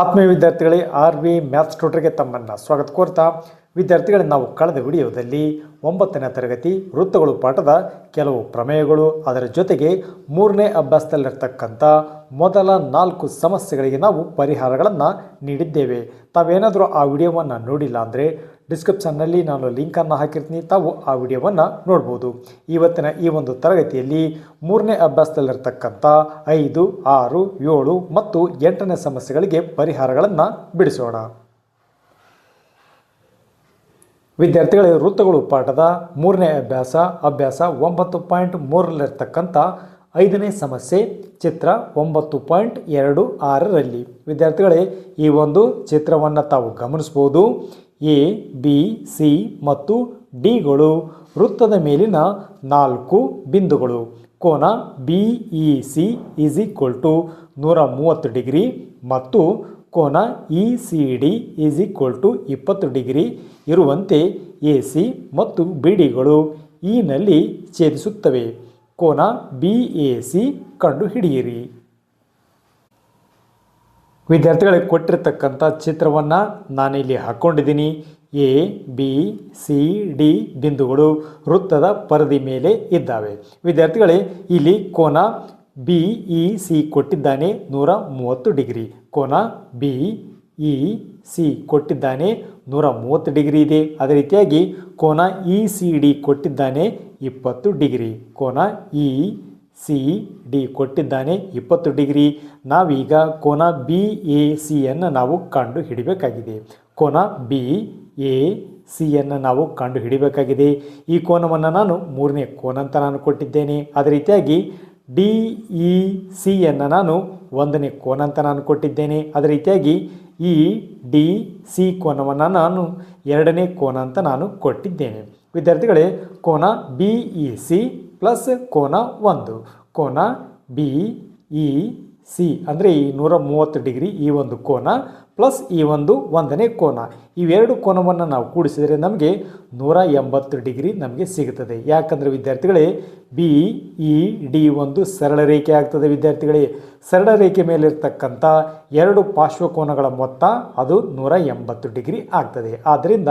ಆತ್ಮೀಯ ವಿದ್ಯಾರ್ಥಿಗಳೇ, R V maths ಟ್ಯೂಟರ್ಗೆ ತಮ್ಮನ್ನು ಸ್ವಾಗತ ಕೋರ್ತಾ, ವಿದ್ಯಾರ್ಥಿಗಳೇ, ನಾವು ಕಳೆದ ವಿಡಿಯೋದಲ್ಲಿ ಒಂಬತ್ತನೇ ತರಗತಿ ವೃತ್ತಗಳು ಪಾಠದ ಕೆಲವು ಪ್ರಮೇಯಗಳು, ಅದರ ಜೊತೆಗೆ ಮೂರನೇ ಅಭ್ಯಾಸದಲ್ಲಿರ್ತಕ್ಕಂಥ ಮೊದಲ ನಾಲ್ಕು ಸಮಸ್ಯೆಗಳಿಗೆ ನಾವು ಪರಿಹಾರಗಳನ್ನು ನೀಡಿದ್ದೇವೆ. ತಾವೇನಾದರೂ ಆ ವಿಡಿಯೋವನ್ನು ನೋಡಿಲ್ಲ ಅಂದರೆ ಡಿಸ್ಕ್ರಿಪ್ಷನ್ನಲ್ಲಿ ನಾನು ಲಿಂಕನ್ನು ಹಾಕಿರ್ತೀನಿ. ತಾವು ಆ ವಿಡಿಯೋವನ್ನು ನೋಡ್ಬೋದು. ಇವತ್ತಿನ ಈ ಒಂದು ತರಗತಿಯಲ್ಲಿ ಮೂರನೇ ಅಭ್ಯಾಸದಲ್ಲಿರ್ತಕ್ಕಂಥ ಐದು, ಆರು, ಏಳು ಮತ್ತು ಎಂಟನೇ ಸಮಸ್ಯೆಗಳಿಗೆ ಪರಿಹಾರಗಳನ್ನು ಬಿಡಿಸೋಣ. ವಿದ್ಯಾರ್ಥಿಗಳೇ, ವೃತ್ತಗಳು ಪಾಠದ ಮೂರನೇ ಅಭ್ಯಾಸ ಅಭ್ಯಾಸ ಒಂಬತ್ತು ಪಾಯಿಂಟ್ ಮೂರರಲ್ಲಿರ್ತಕ್ಕಂಥ ಐದನೇ ಸಮಸ್ಯೆ, ಚಿತ್ರ ಒಂಬತ್ತು ಪಾಯಿಂಟ್ ಎರಡು ಆರರಲ್ಲಿ. ವಿದ್ಯಾರ್ಥಿಗಳೇ, ಈ ಒಂದು ಚಿತ್ರವನ್ನು ತಾವು ಗಮನಿಸ್ಬೋದು. ಎ, ಬಿ, ಸಿ ಮತ್ತು ಡಿಗಳು ವೃತ್ತದ ಮೇಲಿನ ನಾಲ್ಕು ಬಿಂದುಗಳು. ಕೋನ B, E, C is equal to ನೂರ ಮೂವತ್ತು ಡಿಗ್ರಿ ಮತ್ತು ಕೋನ E, C, D is equal to ಇಪ್ಪತ್ತು ಡಿಗ್ರಿ ಇರುವಂತೆ ಎ, ಸಿ ಮತ್ತು ಬಿ ಡಿಗಳು ಈನಲ್ಲಿ ಛೇದಿಸುತ್ತವೆ. ಕೋನ ಬಿ, ಎ, ಸಿ ಕಂಡುಹಿಡಿಯಿರಿ. ವಿದ್ಯಾರ್ಥಿಗಳಿಗೆ ಕೊಟ್ಟಿರ್ತಕ್ಕಂಥ ಚಿತ್ರವನ್ನು ನಾನಿಲ್ಲಿ ಹಾಕ್ಕೊಂಡಿದ್ದೀನಿ ಎ, ಬಿ, ಸಿ, ಡಿ ಬಿಂದುಗಳು ವೃತ್ತದ ಪರದಿ ಮೇಲೆ ಇದ್ದಾವೆ. ವಿದ್ಯಾರ್ಥಿಗಳೇ, ಇಲ್ಲಿ ಕೋನ ಬಿ, ಇ, ಸಿ ಕೊಟ್ಟಿದ್ದಾನೆ ನೂರ ಮೂವತ್ತು ಡಿಗ್ರಿ. ಕೋನ ಬಿ, ಇ, ಸಿ ಕೊಟ್ಟಿದ್ದಾನೆ ನೂರ ಮೂವತ್ತು ಡಿಗ್ರಿ ಇದೆ. ಅದೇ ರೀತಿಯಾಗಿ ಕೋನ ಇ, ಸಿ, ಡಿ ಕೊಟ್ಟಿದ್ದಾನೆ ಇಪ್ಪತ್ತು ಡಿಗ್ರಿ. ಕೋನ ಇ ಸಿ, ಡಿ ಕೊಟ್ಟಿದ್ದಾನೆ. ಇಪ್ಪತ್ತು ಡಿಗ್ರಿ. ನಾವೀಗ ಕೋನ ಬಿ, ಎ ಸಿಯನ್ನು ನಾವು ಕಂಡು ಹಿಡಿಬೇಕಾಗಿದೆ ಕೋನ ಬಿ, ಎ ಸಿಯನ್ನು ನಾವು ಕಂಡು ಹಿಡಿಬೇಕಾಗಿದೆ ಈ ಕೋನವನ್ನು ನಾನು ಮೂರನೇ ಕೋನ ಅಂತ ನಾನು ಕೊಟ್ಟಿದ್ದೇನೆ. ಅದೇ ರೀತಿಯಾಗಿ ಡಿ, ಇ ಸಿಯನ್ನು ನಾನು ಒಂದನೇ ಕೋನ ಅಂತ ನಾನು ಕೊಟ್ಟಿದ್ದೇನೆ. ಅದೇ ರೀತಿಯಾಗಿ ಇ, ಡಿ, ಸಿ ಕೋನವನ್ನು ನಾನು ಎರಡನೇ ಕೋನ ಅಂತ ನಾನು ಕೊಟ್ಟಿದ್ದೇನೆ. ವಿದ್ಯಾರ್ಥಿಗಳೇ, ಕೋನ ಬಿ ಇ ಸಿ ಪ್ಲಸ್ ಕೋನ ಒಂದು. ಕೋನ ಬಿ ಇ ಸಿ ಅಂದರೆ ಈ ನೂರ ಮೂವತ್ತು ಡಿಗ್ರಿ ಈ ಒಂದು ಕೋನ ಪ್ಲಸ್ ಈ ಒಂದು ಒಂದನೇ ಕೋನ. ಇವೆರಡು ಕೋನವನ್ನು ನಾವು ಕೂಡಿಸಿದರೆ ನಮಗೆ ನೂರ ಎಂಬತ್ತು ಡಿಗ್ರಿ ನಮಗೆ ಸಿಗುತ್ತದೆ. ಯಾಕಂದರೆ ವಿದ್ಯಾರ್ಥಿಗಳೇ, ಬಿ, ಇ, ಡಿ ಒಂದು ಸರಳ ರೇಖೆ ಆಗ್ತದೆ ವಿದ್ಯಾರ್ಥಿಗಳೇ. ಸರಳ ರೇಖೆ ಮೇಲಿರ್ತಕ್ಕಂಥ ಎರಡು ಪಾರ್ಶ್ವಕೋನಗಳ ಮೊತ್ತ ಅದು ನೂರ ಎಂಬತ್ತು ಡಿಗ್ರಿ ಆಗ್ತದೆ. ಆದ್ದರಿಂದ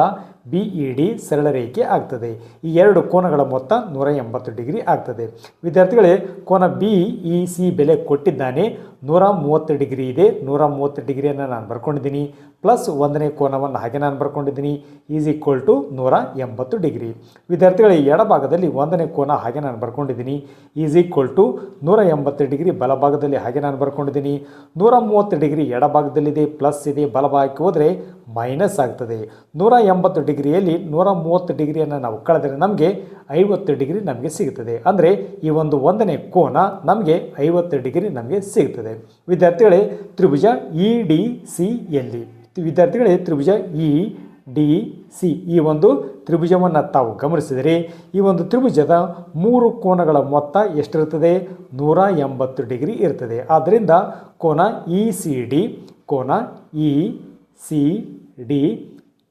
ಬಿ, ಇ, ಡಿ ಸರಳ ರೇಖೆ ಆಗ್ತದೆ. ಈ ಎರಡು ಕೋನಗಳ ಮೊತ್ತ ನೂರ ಎಂಬತ್ತು ಡಿಗ್ರಿ ಆಗ್ತದೆ. ವಿದ್ಯಾರ್ಥಿಗಳೇ, ಕೋನ ಬಿ, ಇ, ಸಿ ಬೆಲೆ ಕೊಟ್ಟಿದ್ದಾನೆ. ನೂರ ಮೂವತ್ತು ಡಿಗ್ರಿ ಇದೆ. ನೂರ ಮೂವತ್ತು ಡಿಗ್ರಿಯನ್ನು ನಾನು ಬರ್ಕೊಂಡಿದ್ದೀನಿ. ಪ್ಲಸ್ ಒಂದನೇ ಕೋನವನ್ನು ಹಾಗೆ ನಾನು ಬರ್ಕೊಂಡಿದ್ದೀನಿ. ಈಸ್ ಈಕ್ವಲ್ ಟು ನೂರ ಎಂಬತ್ತು ಡಿಗ್ರಿ. ವಿದ್ಯಾರ್ಥಿಗಳ, ಎಡಭಾಗದಲ್ಲಿ ಒಂದನೇ ಕೋನ ಹಾಗೆ ನಾನು ಬರ್ಕೊಂಡಿದ್ದೀನಿ. ಈಸ್ ಈಕ್ವಲ್ ಟು ನೂರ ಎಂಬತ್ತು ಡಿಗ್ರಿ ಬಲಭಾಗದಲ್ಲಿ ಹಾಗೆ ನಾನು ಬರ್ಕೊಂಡಿದ್ದೀನಿ. ನೂರ ಮೂವತ್ತು ಡಿಗ್ರಿ ಎಡಭಾಗದಲ್ಲಿದೆ, ಪ್ಲಸ್ ಇದೆ, ಬಲಭಾಗಕ್ಕೆ ಹೋದರೆ ಮೈನಸ್ ಆಗ್ತದೆ. ನೂರ ಎಂಬತ್ತು ಡಿಗ್ರಿಯಲ್ಲಿ ನೂರ ಮೂವತ್ತು ಡಿಗ್ರಿಯನ್ನು ನಾವು ಕಳೆದರೆ ನಮಗೆ ಐವತ್ತು ಡಿಗ್ರಿ ನಮಗೆ ಸಿಗುತ್ತದೆ ಅಂದರೆ ಈ ಒಂದು ಒಂದನೇ ಕೋನ ನಮಗೆ ಐವತ್ತು ಡಿಗ್ರಿ ನಮಗೆ ಸಿಗುತ್ತದೆ ವಿದ್ಯಾರ್ಥಿಗಳೇ, ತ್ರಿಭುಜ ಇ ಡಿ ಸಿ ಎಲ್ಲಿ ವಿದ್ಯಾರ್ಥಿಗಳೇ, ತ್ರಿಭುಜ ಇ ಡಿ ಸಿ ಈ ಒಂದು ತ್ರಿಭುಜವನ್ನು ತಾವು ಗಮನಿಸಿದರೆ ಈ ಒಂದು ತ್ರಿಭುಜದ ಮೂರು ಕೋನಗಳ ಮೊತ್ತ ಎಷ್ಟಿರುತ್ತದೆ? ನೂರ ಎಂಬತ್ತು ಡಿಗ್ರಿ ಇರ್ತದೆ. ಆದ್ದರಿಂದ ಕೋನ ಇ ಸಿ ಡಿ ಕೋನ ಇ ಸಿ ಡಿ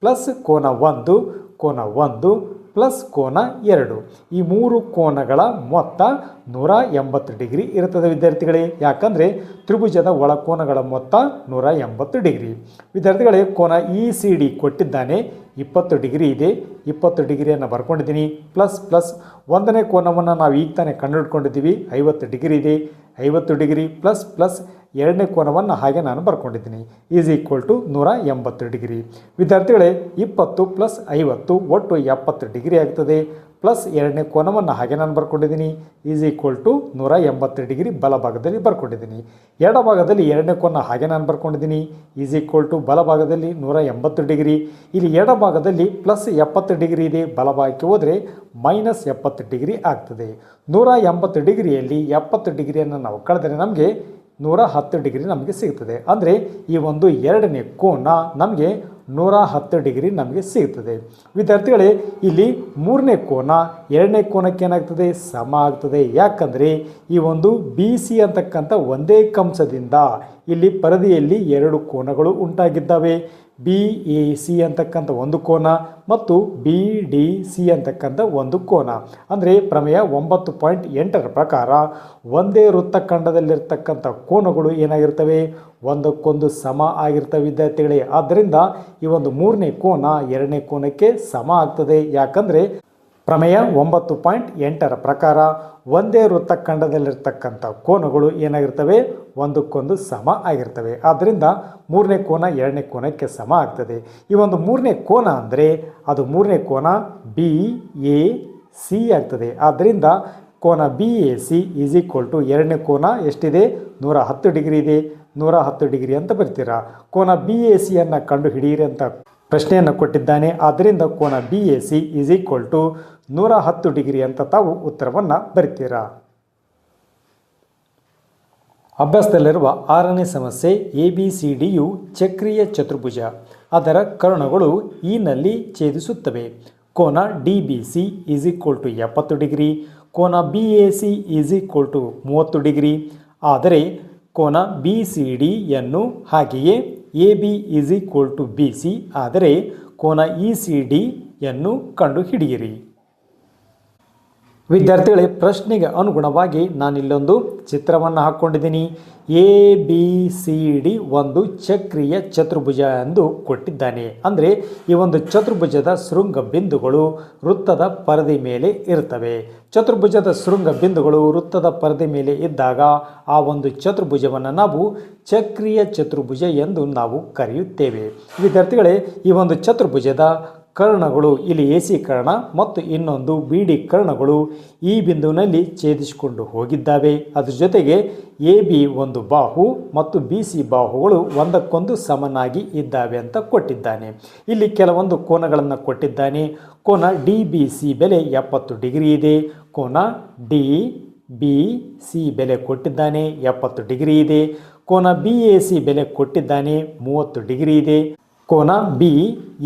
ಪ್ಲಸ್ ಕೋನ ಒಂದು ಕೋನ ಒಂದು ಪ್ಲಸ್ ಕೋನ ಎರಡು. ಈ ಮೂರು ಕೋನಗಳ ಮೊತ್ತ ನೂರ ಎಂಬತ್ತು ಡಿಗ್ರಿ ಇರುತ್ತದೆ ವಿದ್ಯಾರ್ಥಿಗಳೇ. ಯಾಕಂದರೆ ತ್ರಿಭುಜದ ಒಳಕೋನಗಳ ಮೊತ್ತ ನೂರ ಎಂಬತ್ತು ಡಿಗ್ರಿ. ವಿದ್ಯಾರ್ಥಿಗಳೇ, ಕೋನ ಇ ಸಿ ಡಿ ಕೊಟ್ಟಿದ್ದಾನೆ. ಇಪ್ಪತ್ತು ಡಿಗ್ರಿ ಇದೆ. ಇಪ್ಪತ್ತು ಡಿಗ್ರಿಯನ್ನು ಬರ್ಕೊಂಡಿದ್ದೀನಿ. ಪ್ಲಸ್ ಪ್ಲಸ್ ಒಂದನೇ ಕೋನವನ್ನು ನಾವು ಈಗ ತಾನೇ ಕಂಡುಹಿಡ್ಕೊಂಡಿದ್ದೀವಿ. ಐವತ್ತು ಡಿಗ್ರಿ ಇದೆ. ಐವತ್ತು ಡಿಗ್ರಿ ಪ್ಲಸ್ ಪ್ಲಸ್ ಎರಡನೇ ಕೋನವನ್ನು ಹಾಗೆ ನಾನು ಬರ್ಕೊಂಡಿದ್ದೀನಿ. ಈಸ್ ಈಕ್ವಲ್ ಟು ನೂರ ಎಂಬತ್ತು ಡಿಗ್ರಿ. ವಿದ್ಯಾರ್ಥಿಗಳೇ, ಇಪ್ಪತ್ತು ಪ್ಲಸ್ ಐವತ್ತು ಒಟ್ಟು ಎಪ್ಪತ್ತು ಡಿಗ್ರಿ ಆಗ್ತದೆ. ಪ್ಲಸ್ ಎರಡನೇ ಕೋನವನ್ನು ಹಾಗೆ ನಾನು ಬರ್ಕೊಂಡಿದ್ದೀನಿ. ಈಸ್ ಈಕ್ವಲ್ ಟು ನೂರ ಎಂಬತ್ತು ಡಿಗ್ರಿ ಬಲಭಾಗದಲ್ಲಿ ಬರ್ಕೊಂಡಿದ್ದೀನಿ. ಎಡಭಾಗದಲ್ಲಿ ಎರಡನೇ ಕೋನ ಹಾಗೆ ನಾನು ಬರ್ಕೊಂಡಿದ್ದೀನಿ. ಈಸ್ ಈಕ್ವಲ್ ಟು ಬಲಭಾಗದಲ್ಲಿ ನೂರ ಎಂಬತ್ತು ಡಿಗ್ರಿ. ಇಲ್ಲಿ ಎಡಭಾಗದಲ್ಲಿ ಪ್ಲಸ್ ಎಪ್ಪತ್ತು ಡಿಗ್ರಿ ಇದೆ. ಬಲಭಾಗಕ್ಕೆ ಹೋದರೆ ಮೈನಸ್ ಎಪ್ಪತ್ತು ಡಿಗ್ರಿ ಆಗ್ತದೆ. ನೂರ ಎಂಬತ್ತು ಡಿಗ್ರಿಯಲ್ಲಿ ಎಪ್ಪತ್ತು ಡಿಗ್ರಿಯನ್ನು ನಾವು ಕಳೆದರೆ ನಮಗೆ ನೂರ ಹತ್ತು ಡಿಗ್ರಿ ನಮಗೆ ಸಿಗ್ತದೆ. ಅಂದರೆ ಈ ಒಂದು ಎರಡನೇ ಕೋನ ನಮಗೆ ನೂರ ಹತ್ತು ಡಿಗ್ರಿ ನಮಗೆ ಸಿಗ್ತದೆ. ವಿದ್ಯಾರ್ಥಿಗಳೇ, ಇಲ್ಲಿ ಮೂರನೇ ಕೋನ ಎರಡನೇ ಕೋನಕ್ಕೆ ಏನಾಗ್ತದೆ? ಸಮ ಆಗ್ತದೆ. ಯಾಕಂದರೆ ಈ ಒಂದು ಬಿ ಸಿ ಅಂತಕ್ಕಂಥ ಒಂದೇ ಕಂಸದಿಂದ ಇಲ್ಲಿ ಪರದೆಯಲ್ಲಿ ಎರಡು ಕೋನಗಳು ಉಂಟಾಗಿದ್ದಾವೆ. ಬಿ ಎ ಸಿ ಅಂತಕ್ಕಂಥ ಒಂದು ಕೋನ ಮತ್ತು ಬಿ ಡಿ ಸಿ ಅಂತಕ್ಕಂಥ ಒಂದು ಕೋನ. ಅಂದರೆ ಪ್ರಮೇಯ ಒಂಬತ್ತು ಪಾಯಿಂಟ್ ಎಂಟರ ಪ್ರಕಾರ ಒಂದೇ ವೃತ್ತಖಂಡದಲ್ಲಿರ್ತಕ್ಕಂಥ ಕೋನಗಳು ಏನಾಗಿರ್ತವೆ? ಒಂದಕ್ಕೊಂದು ಸಮ ಆಗಿರ್ತವೆ ವಿದ್ಯಾರ್ಥಿಗಳೇ. ಆದ್ದರಿಂದ ಈ ಒಂದು ಮೂರನೇ ಕೋನ ಎರಡನೇ ಕೋನಕ್ಕೆ ಸಮ ಆಗ್ತದೆ. ಯಾಕಂದರೆ ಪ್ರಮೇಯ ಒಂಬತ್ತು ಪಾಯಿಂಟ್ ಎಂಟರ ಪ್ರಕಾರ ಒಂದೇ ವೃತ್ತಖಂಡದಲ್ಲಿರ್ತಕ್ಕಂಥ ಕೋನಗಳು ಏನಾಗಿರ್ತವೆ? ಒಂದಕ್ಕೊಂದು ಸಮ ಆಗಿರ್ತವೆ. ಆದ್ದರಿಂದ ಮೂರನೇ ಕೋನ ಎರಡನೇ ಕೋನಕ್ಕೆ ಸಮ ಆಗ್ತದೆ. ಈ ಒಂದು ಮೂರನೇ ಕೋನ ಅಂದರೆ ಅದು ಮೂರನೇ ಕೋನ ಬಿ ಎ ಸಿ ಆಗ್ತದೆ. ಆದ್ದರಿಂದ ಕೋನ B A C is equal to ಎರಡನೇ ಕೋನ ಎಷ್ಟಿದೆ? ನೂರ ಹತ್ತು ಡಿಗ್ರಿ ಇದೆ. ನೂರ ಹತ್ತು ಡಿಗ್ರಿ ಅಂತ ಬರ್ತೀರಾ? ಕೋನ ಬಿ ಎ ಸಿಯನ್ನು ಕಂಡು ಹಿಡಿಯಿರಿ ಅಂತ ಪ್ರಶ್ನೆಯನ್ನು ಕೊಟ್ಟಿದ್ದಾನೆ. ಆದ್ದರಿಂದ ಕೋನ B A C is equal to ನೂರ ಹತ್ತು ಡಿಗ್ರಿ ಅಂತ ತಾವು ಉತ್ತರವನ್ನು ಬರಿತೀರಾ? ಅಭ್ಯಾಸದಲ್ಲಿರುವ ಆರನೇ ಸಮಸ್ಯೆ ಎ ಬಿ ಸಿ ಡಿಯು ಚಕ್ರೀಯ ಚತುರ್ಭುಜ. ಅದರ ಕರ್ಣಗಳು ಈನಲ್ಲಿ ನಲ್ಲಿ ಛೇದಿಸುತ್ತವೆ. ಕೋನ D B C is equal to ಎಪ್ಪತ್ತು ಡಿಗ್ರಿ, ಕೋನ B A C is equal to ಮೂವತ್ತು ಡಿಗ್ರಿ. ಆದರೆ ಕೋನ ಬಿ ಸಿ ಡಿಯನ್ನು ಹಾಗೆಯೇ A B is equal to B C, ಆದರೆ ಕೋನ ಇ ಸಿ ಡಿಯನ್ನು ಕಂಡುಹಿಡಿಯಿರಿ. ವಿದ್ಯಾರ್ಥಿಗಳೇ, ಪ್ರಶ್ನೆಗೆ ಅನುಗುಣವಾಗಿ ನಾನಿಲ್ಲೊಂದು ಚಿತ್ರವನ್ನು ಹಾಕ್ಕೊಂಡಿದ್ದೀನಿ. ಎ, ಬಿ, ಸಿ, ಡಿ ಒಂದು ಚಕ್ರೀಯ ಚತುರ್ಭುಜ ಎಂದು ಕೊಟ್ಟಿದ್ದಾನೆ. ಅಂದರೆ ಈ ಒಂದು ಚತುರ್ಭುಜದ ಶೃಂಗ ಬಿಂದುಗಳು ವೃತ್ತದ ಪರದೆ ಮೇಲೆ ಇರುತ್ತವೆ. ಚತುರ್ಭುಜದ ಶೃಂಗ ಬಿಂದುಗಳು ವೃತ್ತದ ಪರದೆ ಮೇಲೆ ಇದ್ದಾಗ ಆ ಒಂದು ಚತುರ್ಭುಜವನ್ನು ನಾವು ಚಕ್ರೀಯ ಚತುರ್ಭುಜ ಎಂದು ನಾವು ಕರೆಯುತ್ತೇವೆ. ವಿದ್ಯಾರ್ಥಿಗಳೇ, ಈ ಒಂದು ಚತುರ್ಭುಜದ ಕರ್ಣಗಳು, ಇಲ್ಲಿ ಎ ಸಿ ಕರ್ಣ ಮತ್ತು ಇನ್ನೊಂದು ಬಿ ಡಿ ಕರ್ಣಗಳು ಈ ಬಿಂದುವಿನಲ್ಲಿ ಛೇದಿಸಿಕೊಂಡು ಹೋಗಿದ್ದಾವೆ. ಅದ್ರ ಜೊತೆಗೆ ಎ ಬಿ ಒಂದು ಬಾಹು ಮತ್ತು ಬಿ ಸಿ ಬಾಹುಗಳು ಒಂದಕ್ಕೊಂದು ಸಮನಾಗಿ ಇದ್ದಾವೆ ಅಂತ ಕೊಟ್ಟಿದ್ದಾನೆ. ಇಲ್ಲಿ ಕೆಲವೊಂದು ಕೋನಗಳನ್ನು ಕೊಟ್ಟಿದ್ದಾನೆ. ಕೋನ ಡಿ ಬಿ ಸಿ ಬೆಲೆ ಎಪ್ಪತ್ತು ಡಿಗ್ರಿ ಇದೆ. ಕೋನ ಡಿ ಬಿ ಸಿ ಬೆಲೆ ಕೊಟ್ಟಿದ್ದಾನೆ, ಎಪ್ಪತ್ತು ಡಿಗ್ರಿ ಇದೆ. ಕೋನ ಬಿ ಎ ಸಿ ಬೆಲೆ ಕೊಟ್ಟಿದ್ದಾನೆ, ಮೂವತ್ತು ಡಿಗ್ರಿ ಇದೆ. ಕೋನ ಬಿ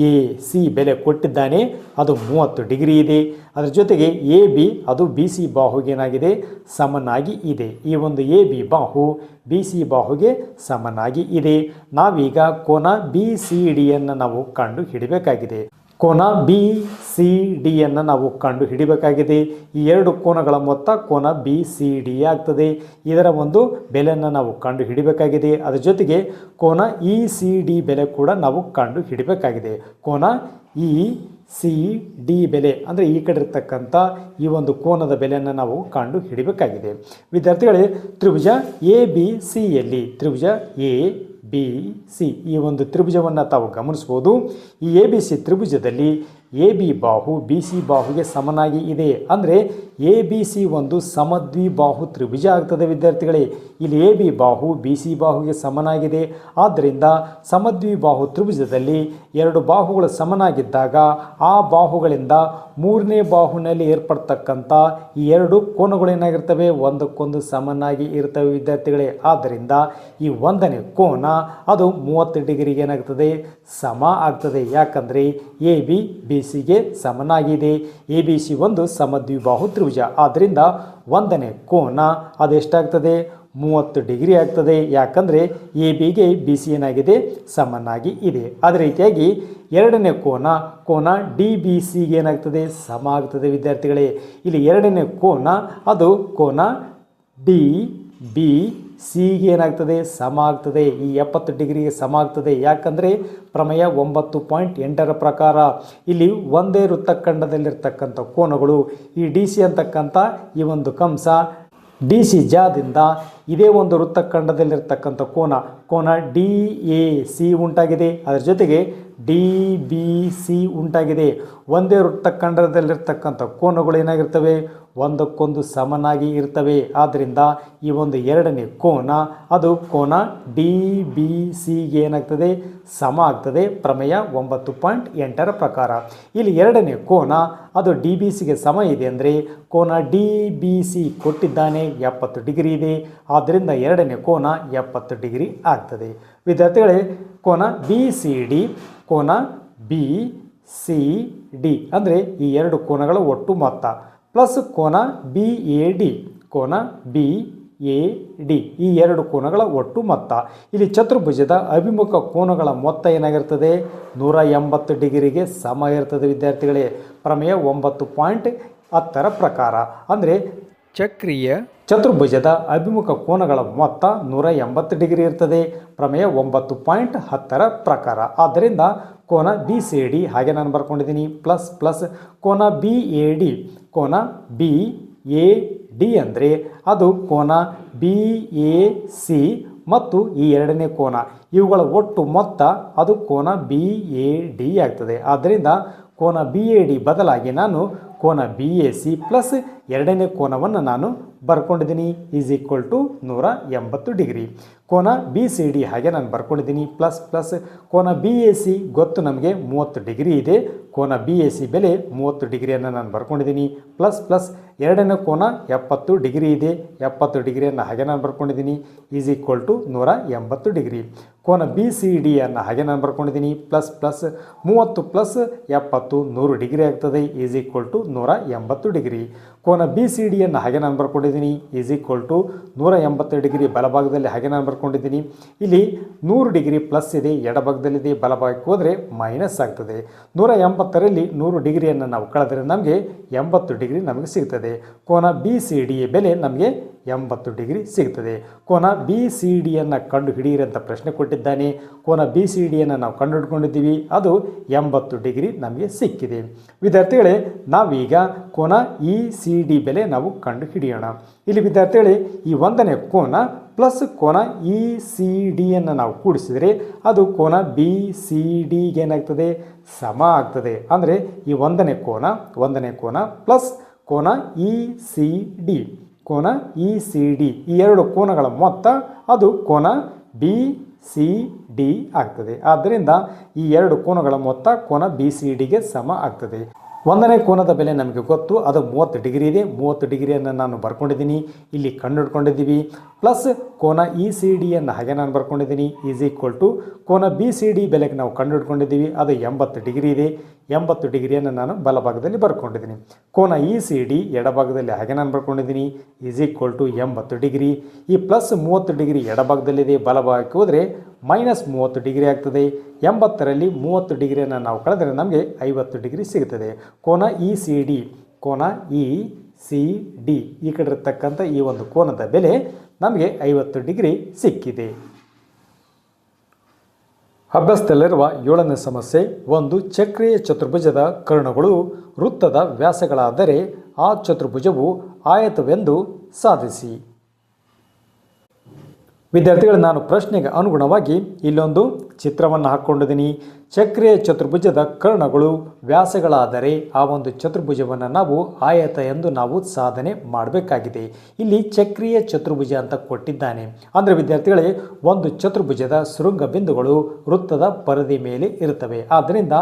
ಎ ಸಿ ಬೆಲೆ ಕೊಟ್ಟಿದ್ದಾನೆ. ಅದು ಮೂವತ್ತು ಡಿಗ್ರಿ ಇದೆ. ಅದರ ಜೊತೆಗೆ ಎ ಬಿ ಅದು ಬಿ ಸಿ ಬಾಹುಗೇನಾಗಿದೆ ಸಮನಾಗಿ ಇದೆ. ಈ ಒಂದು ಎ ಬಿ ಬಾಹು ಬಿ ಸಿ ಬಾಹುಗೆ ಸಮನಾಗಿ ಇದೆ. ನಾವೀಗ ಕೋನ ಬಿ ಸಿ ಡಿಯನ್ನು ನಾವು ಕಂಡು ಹಿಡಿಬೇಕಾಗಿದೆ ಕೋನ ಬಿ ಸಿ ಡಿಯನ್ನು ನಾವು ಕಂಡು ಹಿಡಿಬೇಕಾಗಿದೆ. ಈ ಎರಡು ಕೋನಗಳ ಮೊತ್ತ ಕೋನ ಬಿ ಸಿ ಡಿ ಆಗ್ತದೆ. ಇದರ ಒಂದು ಬೆಲೆಯನ್ನು ನಾವು ಕಂಡು ಹಿಡಿಬೇಕಾಗಿದೆ. ಅದರ ಜೊತೆಗೆ ಕೋನ ಇ ಸಿ ಡಿ ಬೆಲೆ ಕೂಡ ನಾವು ಕಂಡು ಹಿಡಿಬೇಕಾಗಿದೆ. ಕೋನ ಇ ಸಿ ಡಿ ಬೆಲೆ ಅಂದರೆ ಈ ಕಡೆ ಇರ್ತಕ್ಕಂಥ ಈ ಒಂದು ಕೋನದ ಬೆಲೆಯನ್ನು ನಾವು ಕಂಡು ಹಿಡಿಬೇಕಾಗಿದೆ. ವಿದ್ಯಾರ್ಥಿಗಳೇ, ತ್ರಿಭುಜ ಎ ಬಿ ಸಿಯಲ್ಲಿ ತ್ರಿಭುಜ ಎ ಬಿ ಸಿ ಈ ಒಂದು ತ್ರಿಭುಜವನ್ನು ತಾವು ಗಮನಿಸ್ಬೋದು. ಈ ಎ ಬಿ ಸಿ ತ್ರಿಭುಜದಲ್ಲಿ ಎ ಬಿ ಬಾಹು, ಬಿ ಸಿ ಬಾಹುಗೆ ಸಮನಾಗಿ ಇದೆ. ಅಂದರೆ ಎ ಬಿ ಸಿ ಒಂದು ಸಮದ್ವಿಬಾಹು ತ್ರಿಭುಜ ಆಗ್ತದೆ ವಿದ್ಯಾರ್ಥಿಗಳೇ. ಇಲ್ಲಿ ಎ ಬಿ ಬಾಹು, ಬಿ ಸಿ ಬಾಹುಗೆ ಸಮನಾಗಿದೆ. ಆದ್ದರಿಂದ ಸಮದ್ವಿಬಾಹು ತ್ರಿಭುಜದಲ್ಲಿ ಎರಡು ಬಾಹುಗಳು ಸಮನಾಗಿದ್ದಾಗ ಆ ಬಾಹುಗಳಿಂದ ಮೂರನೇ ಬಾಹುನಲ್ಲಿ ಏರ್ಪಡ್ತಕ್ಕಂಥ ಈ ಎರಡು ಕೋನಗಳೇನಾಗಿರ್ತವೆ ಒಂದಕ್ಕೊಂದು ಸಮನಾಗಿ ಇರ್ತವೆ ವಿದ್ಯಾರ್ಥಿಗಳೇ. ಆದ್ದರಿಂದ ಈ ಒಂದನೇ ಕೋನ ಅದು ಮೂವತ್ತು ಡಿಗ್ರಿಗೆ ಏನಾಗ್ತದೆ? ಸಮ ಆಗ್ತದೆ. ಯಾಕಂದರೆ ಎ ಬಿ ಬಿ ಸಿಗೆ ಸಮನಾಗಿದೆ. ಎ ಬಿ ಸಿ ಒಂದು ಸಮದ್ವಿಬಾಹು ಆದ್ದರಿಂದ ಒಂದನೇ ಕೋನ ಅದೆಷ್ಟಾಗ್ತದೆ? ಮೂವತ್ತು ಡಿಗ್ರಿ ಆಗ್ತದೆ. ಯಾಕಂದರೆ ಎ ಬಿಗೆ ಬಿ ಸಿ ಏನಾಗಿದೆ ಸಮನಾಗಿ ಇದೆ. ಅದೇ ರೀತಿಯಾಗಿ ಎರಡನೇ ಕೋನ ಕೋನ ಡಿ ಬಿ ಸಿಗೆ ಏನಾಗ್ತದೆ? ಸಮ ಆಗ್ತದೆ ವಿದ್ಯಾರ್ಥಿಗಳೇ. ಇಲ್ಲಿ ಎರಡನೇ ಕೋನ, ಅದು ಕೋನ ಡಿ ಬಿ ಸಿಗೆ ಏನಾಗ್ತದೆ? ಸಮ ಆಗ್ತದೆ. ಈ ಎಪ್ಪತ್ತು ಡಿಗ್ರಿಗೆ ಸಮ ಆಗ್ತದೆ. ಯಾಕಂದರೆ ಪ್ರಮೇಯ ಒಂಬತ್ತು ಪಾಯಿಂಟ್ ಎಂಟರ ಪ್ರಕಾರ ಇಲ್ಲಿ ಒಂದೇ ವೃತ್ತಖಂಡದಲ್ಲಿರ್ತಕ್ಕಂಥ ಕೋನಗಳು ಈ ಡಿ ಸಿ ಅಂತಕ್ಕಂಥ ಈ ಒಂದು ಕಂಸ ಡಿ ಸಿ ಜಾದಿಂದ ಇದೇ ಒಂದು ವೃತ್ತಖಂಡದಲ್ಲಿರ್ತಕ್ಕಂಥ ಕೋನ ಕೋನ ಡಿ ಎ ಸಿ ಉಂಟಾಗಿದೆ. ಅದರ ಜೊತೆಗೆ ಡಿ ಬಿ ಸಿ ಉಂಟಾಗಿದೆ. ಒಂದೇ ವೃತ್ತಖಂಡದಲ್ಲಿರ್ತಕ್ಕಂಥ ಕೋನಗಳು ಏನಾಗಿರ್ತವೆ? ಒಂದಕ್ಕೊಂದು ಸಮನಾಗಿ ಇರ್ತವೆ. ಆದ್ದರಿಂದ ಈ ಒಂದು ಎರಡನೇ ಕೋನ, ಅದು ಕೋನ ಡಿ ಬಿ ಸಿಗೆ ಏನಾಗ್ತದೆ? ಸಮ ಆಗ್ತದೆ. ಪ್ರಮೇಯ ಒಂಬತ್ತು ಪಾಯಿಂಟ್ ಎಂಟರ ಪ್ರಕಾರ. ಇಲ್ಲಿ ಎರಡನೇ ಕೋನ, ಅದು ಡಿ ಬಿ ಸಿಗೆ ಸಮ ಇದೆ ಅಂದರೆ ಕೋನ ಡಿ ಬಿ ಸಿ ಕೊಟ್ಟಿದ್ದಾನೆ. ಎಪ್ಪತ್ತು ಡಿಗ್ರಿ ಇದೆ. ಆದ್ದರಿಂದ ಎರಡನೇ ಕೋನ ಎಪ್ಪತ್ತು ಡಿಗ್ರಿ ಆಗ್ತದೆ. ವಿದ್ಯಾರ್ಥಿಗಳೇ, ಕೋನ ಬಿ ಸಿ ಡಿ ಕೋನ ಬಿ ಸಿ ಡಿ ಅಂದರೆ ಈ ಎರಡು ಕೋನಗಳ ಒಟ್ಟು ಮೊತ್ತ. ಪ್ಲಸ್ ಕೋನ ಬಿ ಎ ಡಿ ಕೋನ ಬಿ ಎ ಡಿ ಈ ಎರಡು ಕೋನಗಳ ಒಟ್ಟು ಮೊತ್ತ. ಇಲ್ಲಿ ಚತುರ್ಭುಜದ ಅಭಿಮುಖ ಕೋನಗಳ ಮೊತ್ತ ಏನಾಗಿರ್ತದೆ? ನೂರ ಎಂಬತ್ತು ಡಿಗ್ರಿಗೆ ಸಮ ಇರ್ತದೆ ವಿದ್ಯಾರ್ಥಿಗಳೇ. ಪ್ರಮೇಯ ಒಂಬತ್ತು ಪಾಯಿಂಟ್ ಹತ್ತರ ಪ್ರಕಾರ. ಅಂದರೆ ಚಕ್ರೀಯ ಚತುರ್ಭುಜದ ಅಭಿಮುಖ ಕೋನಗಳ ಮೊತ್ತ ನೂರ ಎಂಬತ್ತು ಡಿಗ್ರಿ ಇರ್ತದೆ. ಪ್ರಮೇಯ ಒಂಬತ್ತು ಪಾಯಿಂಟ್ ಹತ್ತರ ಪ್ರಕಾರ. ಆದ್ದರಿಂದ ಕೋನ ಬಿ ಸಿ ಡಿ ಹಾಗೆ ನಾನು ಬರ್ಕೊಂಡಿದ್ದೀನಿ. ಪ್ಲಸ್ ಪ್ಲಸ್ ಕೋನ ಬಿ ಎ ಡಿ ಕೋನ ಬಿ ಎ ಡಿ ಅಂದರೆ ಅದು ಕೋನ ಬಿ ಎ ಸಿ ಮತ್ತು ಈ ಎರಡನೇ ಕೋನ. ಇವುಗಳ ಒಟ್ಟು ಮೊತ್ತ ಅದು ಕೋನ ಬಿ ಎ ಡಿ ಆಗ್ತದೆ. ಆದ್ದರಿಂದ ಕೋನ ಬಿ ಎ ಡಿ ಬದಲಾಗಿ ನಾನು ಕೋನ ಬಿ ಎ ಸಿ ಪ್ಲಸ್ ಎರಡನೇ ಕೋನವನ್ನು ನಾನು ಬರ್ಕೊಂಡಿದ್ದೀನಿ ಈಸ್ ಈಕ್ವಲ್ ಟು ನೂರ ಎಂಬತ್ತು ಡಿಗ್ರಿ. ಕೋನ ಬಿ ಸಿ ಡಿ ಹಾಗೆ ನಾನು ಬರ್ಕೊಂಡಿದ್ದೀನಿ ಪ್ಲಸ್ ಪ್ಲಸ್ ಕೋನ ಬಿ ಎ ಸಿ ಗೊತ್ತು ನಮಗೆ ಮೂವತ್ತು ಡಿಗ್ರಿ ಇದೆ. ಕೋನ ಬಿ ಎ ಸಿ ಬೆಲೆ ಮೂವತ್ತು ಡಿಗ್ರಿಯನ್ನು ನಾನು ಬರ್ಕೊಂಡಿದ್ದೀನಿ ಪ್ಲಸ್ ಪ್ಲಸ್ ಎರಡನೇ ಕೋನ ಎಪ್ಪತ್ತು ಡಿಗ್ರಿ ಇದೆ. ಎಪ್ಪತ್ತು ಡಿಗ್ರಿಯನ್ನು ಹಾಗೆ ನಾನು ಬರ್ಕೊಂಡಿದ್ದೀನಿ. ಈಸ್ ಈಕ್ವಲ್ ಟು ನೂರ ಎಂಬತ್ತು ಡಿಗ್ರಿ. ಕೋನ ಬಿ ಸಿ ಡಿಯನ್ನು ಹಾಗೆ ನಾನು ಬರ್ಕೊಂಡಿದ್ದೀನಿ. ಪ್ಲಸ್ ಪ್ಲಸ್ ಮೂವತ್ತು ಪ್ಲಸ್ ಎಪ್ಪತ್ತು ನೂರು ಡಿಗ್ರಿ ಆಗ್ತದೆ. ಈಸ್ ಈಕ್ವಲ್ ಟು ನೂರ ಎಂಬತ್ತು ಡಿಗ್ರಿ. ಕೋನ ಬಿ ಸಿ ಡಿಯನ್ನು ಹಾಗೆ ನಾನು ಬರ್ಕೊಂಡಿದ್ದೀನಿ. ಈಸ್ ಈಕ್ವಲ್ ಟು ನೂರ ಎಂಬತ್ತು ಡಿಗ್ರಿ ಬಲಭಾಗದಲ್ಲಿ ಹಾಗೆ ನಾನು ಬರ್ಕೊಂಡಿದ್ದೀನಿ. ಇಲ್ಲಿ ನೂರು ಡಿಗ್ರಿ ಪ್ಲಸ್ ಇದೆ. ಎಡಭಾಗದಲ್ಲಿದೆ ಬಲಭಾಗಕ್ಕೆ ಹೋದರೆ ಮೈನಸ್ ಆಗ್ತದೆ. ನೂರ ಎಂಬತ್ತರಲ್ಲಿ ನೂರು ಡಿಗ್ರಿಯನ್ನು ನಾವು ಕಳೆದರೆ ನಮಗೆ ಎಂಬತ್ತು ಡಿಗ್ರಿ ನಮಗೆ ಸಿಗ್ತದೆ. ಕೋನ ಬಿ ಸಿ ಡಿ ಬೆಲೆ ನಮಗೆ ಎಂಬತ್ತು ಡಿಗ್ರಿ ಸಿಗ್ತದೆ ಕೋನ ಬಿ ಸಿ ಡಿಯನ್ನು ಕಂಡು ಹಿಡಿಯಿರಿ ಅಂತ ಪ್ರಶ್ನೆ ಕೊಟ್ಟಿದ್ದಾನೆ. ಕೋನ ಬಿ ಸಿ ಡಿಯನ್ನು ನಾವು ಕಂಡು ಹಿಡ್ಕೊಂಡಿದ್ದೀವಿ ಅದು ಎಂಬತ್ತು ಡಿಗ್ರಿ ನಮಗೆ ಸಿಕ್ಕಿದೆ. ವಿದ್ಯಾರ್ಥಿಗಳೇ, ನಾವೀಗ ಕೋನ ಇ ಸಿ ಡಿ ಬೆಲೆ ನಾವು ಕಂಡು ಹಿಡಿಯೋಣ. ಇಲ್ಲಿ ವಿದ್ಯಾರ್ಥಿಗಳೇ, ಈ ಒಂದನೇ ಕೋನ ಪ್ಲಸ್ ಕೋನ ಇ ಸಿ ಡಿಯನ್ನು ನಾವು ಕೂಡಿಸಿದರೆ ಅದು ಕೋನ ಬಿ ಸಿ ಡಿಗೆ ಏನಾಗ್ತದೆ? ಸಮ ಆಗ್ತದೆ. ಅಂದರೆ ಈ ಒಂದನೇ ಕೋನ ಒಂದನೇ ಕೋನ ಪ್ಲಸ್ ಕೋನ ಇ ಸಿ ಡಿ ಕೋನ ಇ ಸಿ ಡಿ ಈ ಎರಡು ಕೋನಗಳ ಮೊತ್ತ ಅದು ಕೋನ ಬಿ ಸಿ ಡಿ ಆಗ್ತದೆ. ಆದ್ದರಿಂದ ಈ ಎರಡು ಕೋನಗಳ ಮೊತ್ತ ಕೋನ ಬಿ ಸಿ ಡಿಗೆ ಸಮ ಆಗ್ತದೆ. ಒಂದನೇ ಕೋನದ ಬೆಲೆ ನಮಗೆ ಗೊತ್ತು. ಅದು ಮೂವತ್ತು ಡಿಗ್ರಿ ಇದೆ. ಮೂವತ್ತು ಡಿಗ್ರಿಯನ್ನು ನಾನು ಬರ್ಕೊಂಡಿದ್ದೀನಿ. ಇಲ್ಲಿ ಕಂಡುಹಿಡ್ಕೊಂಡಿದ್ದೀವಿ. ಪ್ಲಸ್ ಕೋನ ಇ ಸಿ ಡಿಯನ್ನು ಹಾಗೆ ನಾನು ಬರ್ಕೊಂಡಿದ್ದೀನಿ. ಈಸ್ ಈಕ್ವಲ್ ಟು ಕೋನ ಬಿ ಸಿ ಡಿ ಬೆಲೆಗೆ ನಾವು ಕಂಡು ಹಿಡ್ಕೊಂಡಿದ್ದೀವಿ ಅದು ಎಂಬತ್ತು ಡಿಗ್ರಿ ಇದೆ. ಎಂಬತ್ತು ಡಿಗ್ರಿಯನ್ನು ನಾನು ಬಲಭಾಗದಲ್ಲಿ ಬರ್ಕೊಂಡಿದ್ದೀನಿ. ಕೋನ ಇ ಸಿ ಡಿ ಎಡಭಾಗದಲ್ಲಿ ಹಾಗೆ ನಾನು ಬರ್ಕೊಂಡಿದ್ದೀನಿ. ಈಸ್ ಈಕ್ವಲ್ ಟು ಎಂಬತ್ತು ಡಿಗ್ರಿ. ಈ ಪ್ಲಸ್ ಮೂವತ್ತು ಡಿಗ್ರಿ ಎಡಭಾಗದಲ್ಲಿದೆ. ಬಲಭಾಗಕ್ಕೆ ಹೋದರೆ ಮೈನಸ್ ಮೂವತ್ತು ಡಿಗ್ರಿ ಆಗ್ತದೆ. ಎಂಬತ್ತರಲ್ಲಿ ಮೂವತ್ತು ಡಿಗ್ರಿಯನ್ನು ನಾವು ಕಳೆದರೆ ನಮಗೆ ಐವತ್ತು ಡಿಗ್ರಿ ಸಿಗುತ್ತದೆ ಕೋನ ಇ ಸಿ ಡಿ ಕೋನ ಇ ಸಿ ಡಿ ಈ ಕಡೆ ಇರತಕ್ಕಂಥ ಈ ಒಂದು ಕೋನದ ಬೆಲೆ ನಮಗೆ ಐವತ್ತು ಡಿಗ್ರಿ ಸಿಕ್ಕಿದೆ. ಅಭ್ಯಾಸದಲ್ಲಿರುವ ಏಳನೇ ಸಮಸ್ಯೆ, ಒಂದು ಚಕ್ರೀಯ ಚತುರ್ಭುಜದ ಕರ್ಣಗಳು ವೃತ್ತದ ವ್ಯಾಸಗಳಾದರೆ ಆ ಚತುರ್ಭುಜವು ಆಯತವೆಂದು ಸಾಧಿಸಿ. ವಿದ್ಯಾರ್ಥಿಗಳು, ನಾನು ಪ್ರಶ್ನೆಗೆ ಅನುಗುಣವಾಗಿ ಇಲ್ಲೊಂದು ಚಿತ್ರವನ್ನು ಹಾಕ್ಕೊಂಡಿದ್ದೀನಿ. ಚಕ್ರೀಯ ಚತುರ್ಭುಜದ ಕರ್ಣಗಳು ವ್ಯಾಸಗಳಾದರೆ ಆ ಒಂದು ಚತುರ್ಭುಜವನ್ನು ನಾವು ಆಯತ ಎಂದು ನಾವು ಸಾಧನೆ ಮಾಡಬೇಕಾಗಿದೆ. ಇಲ್ಲಿ ಚಕ್ರೀಯ ಚತುರ್ಭುಜ ಅಂತ ಕೊಟ್ಟಿದ್ದಾನೆ. ಅಂದರೆ ವಿದ್ಯಾರ್ಥಿಗಳೇ, ಒಂದು ಚತುರ್ಭುಜದ ಶೃಂಗ ಬಿಂದುಗಳು ವೃತ್ತದ ಪರದೆ ಮೇಲೆ ಇರುತ್ತವೆ. ಆದ್ದರಿಂದ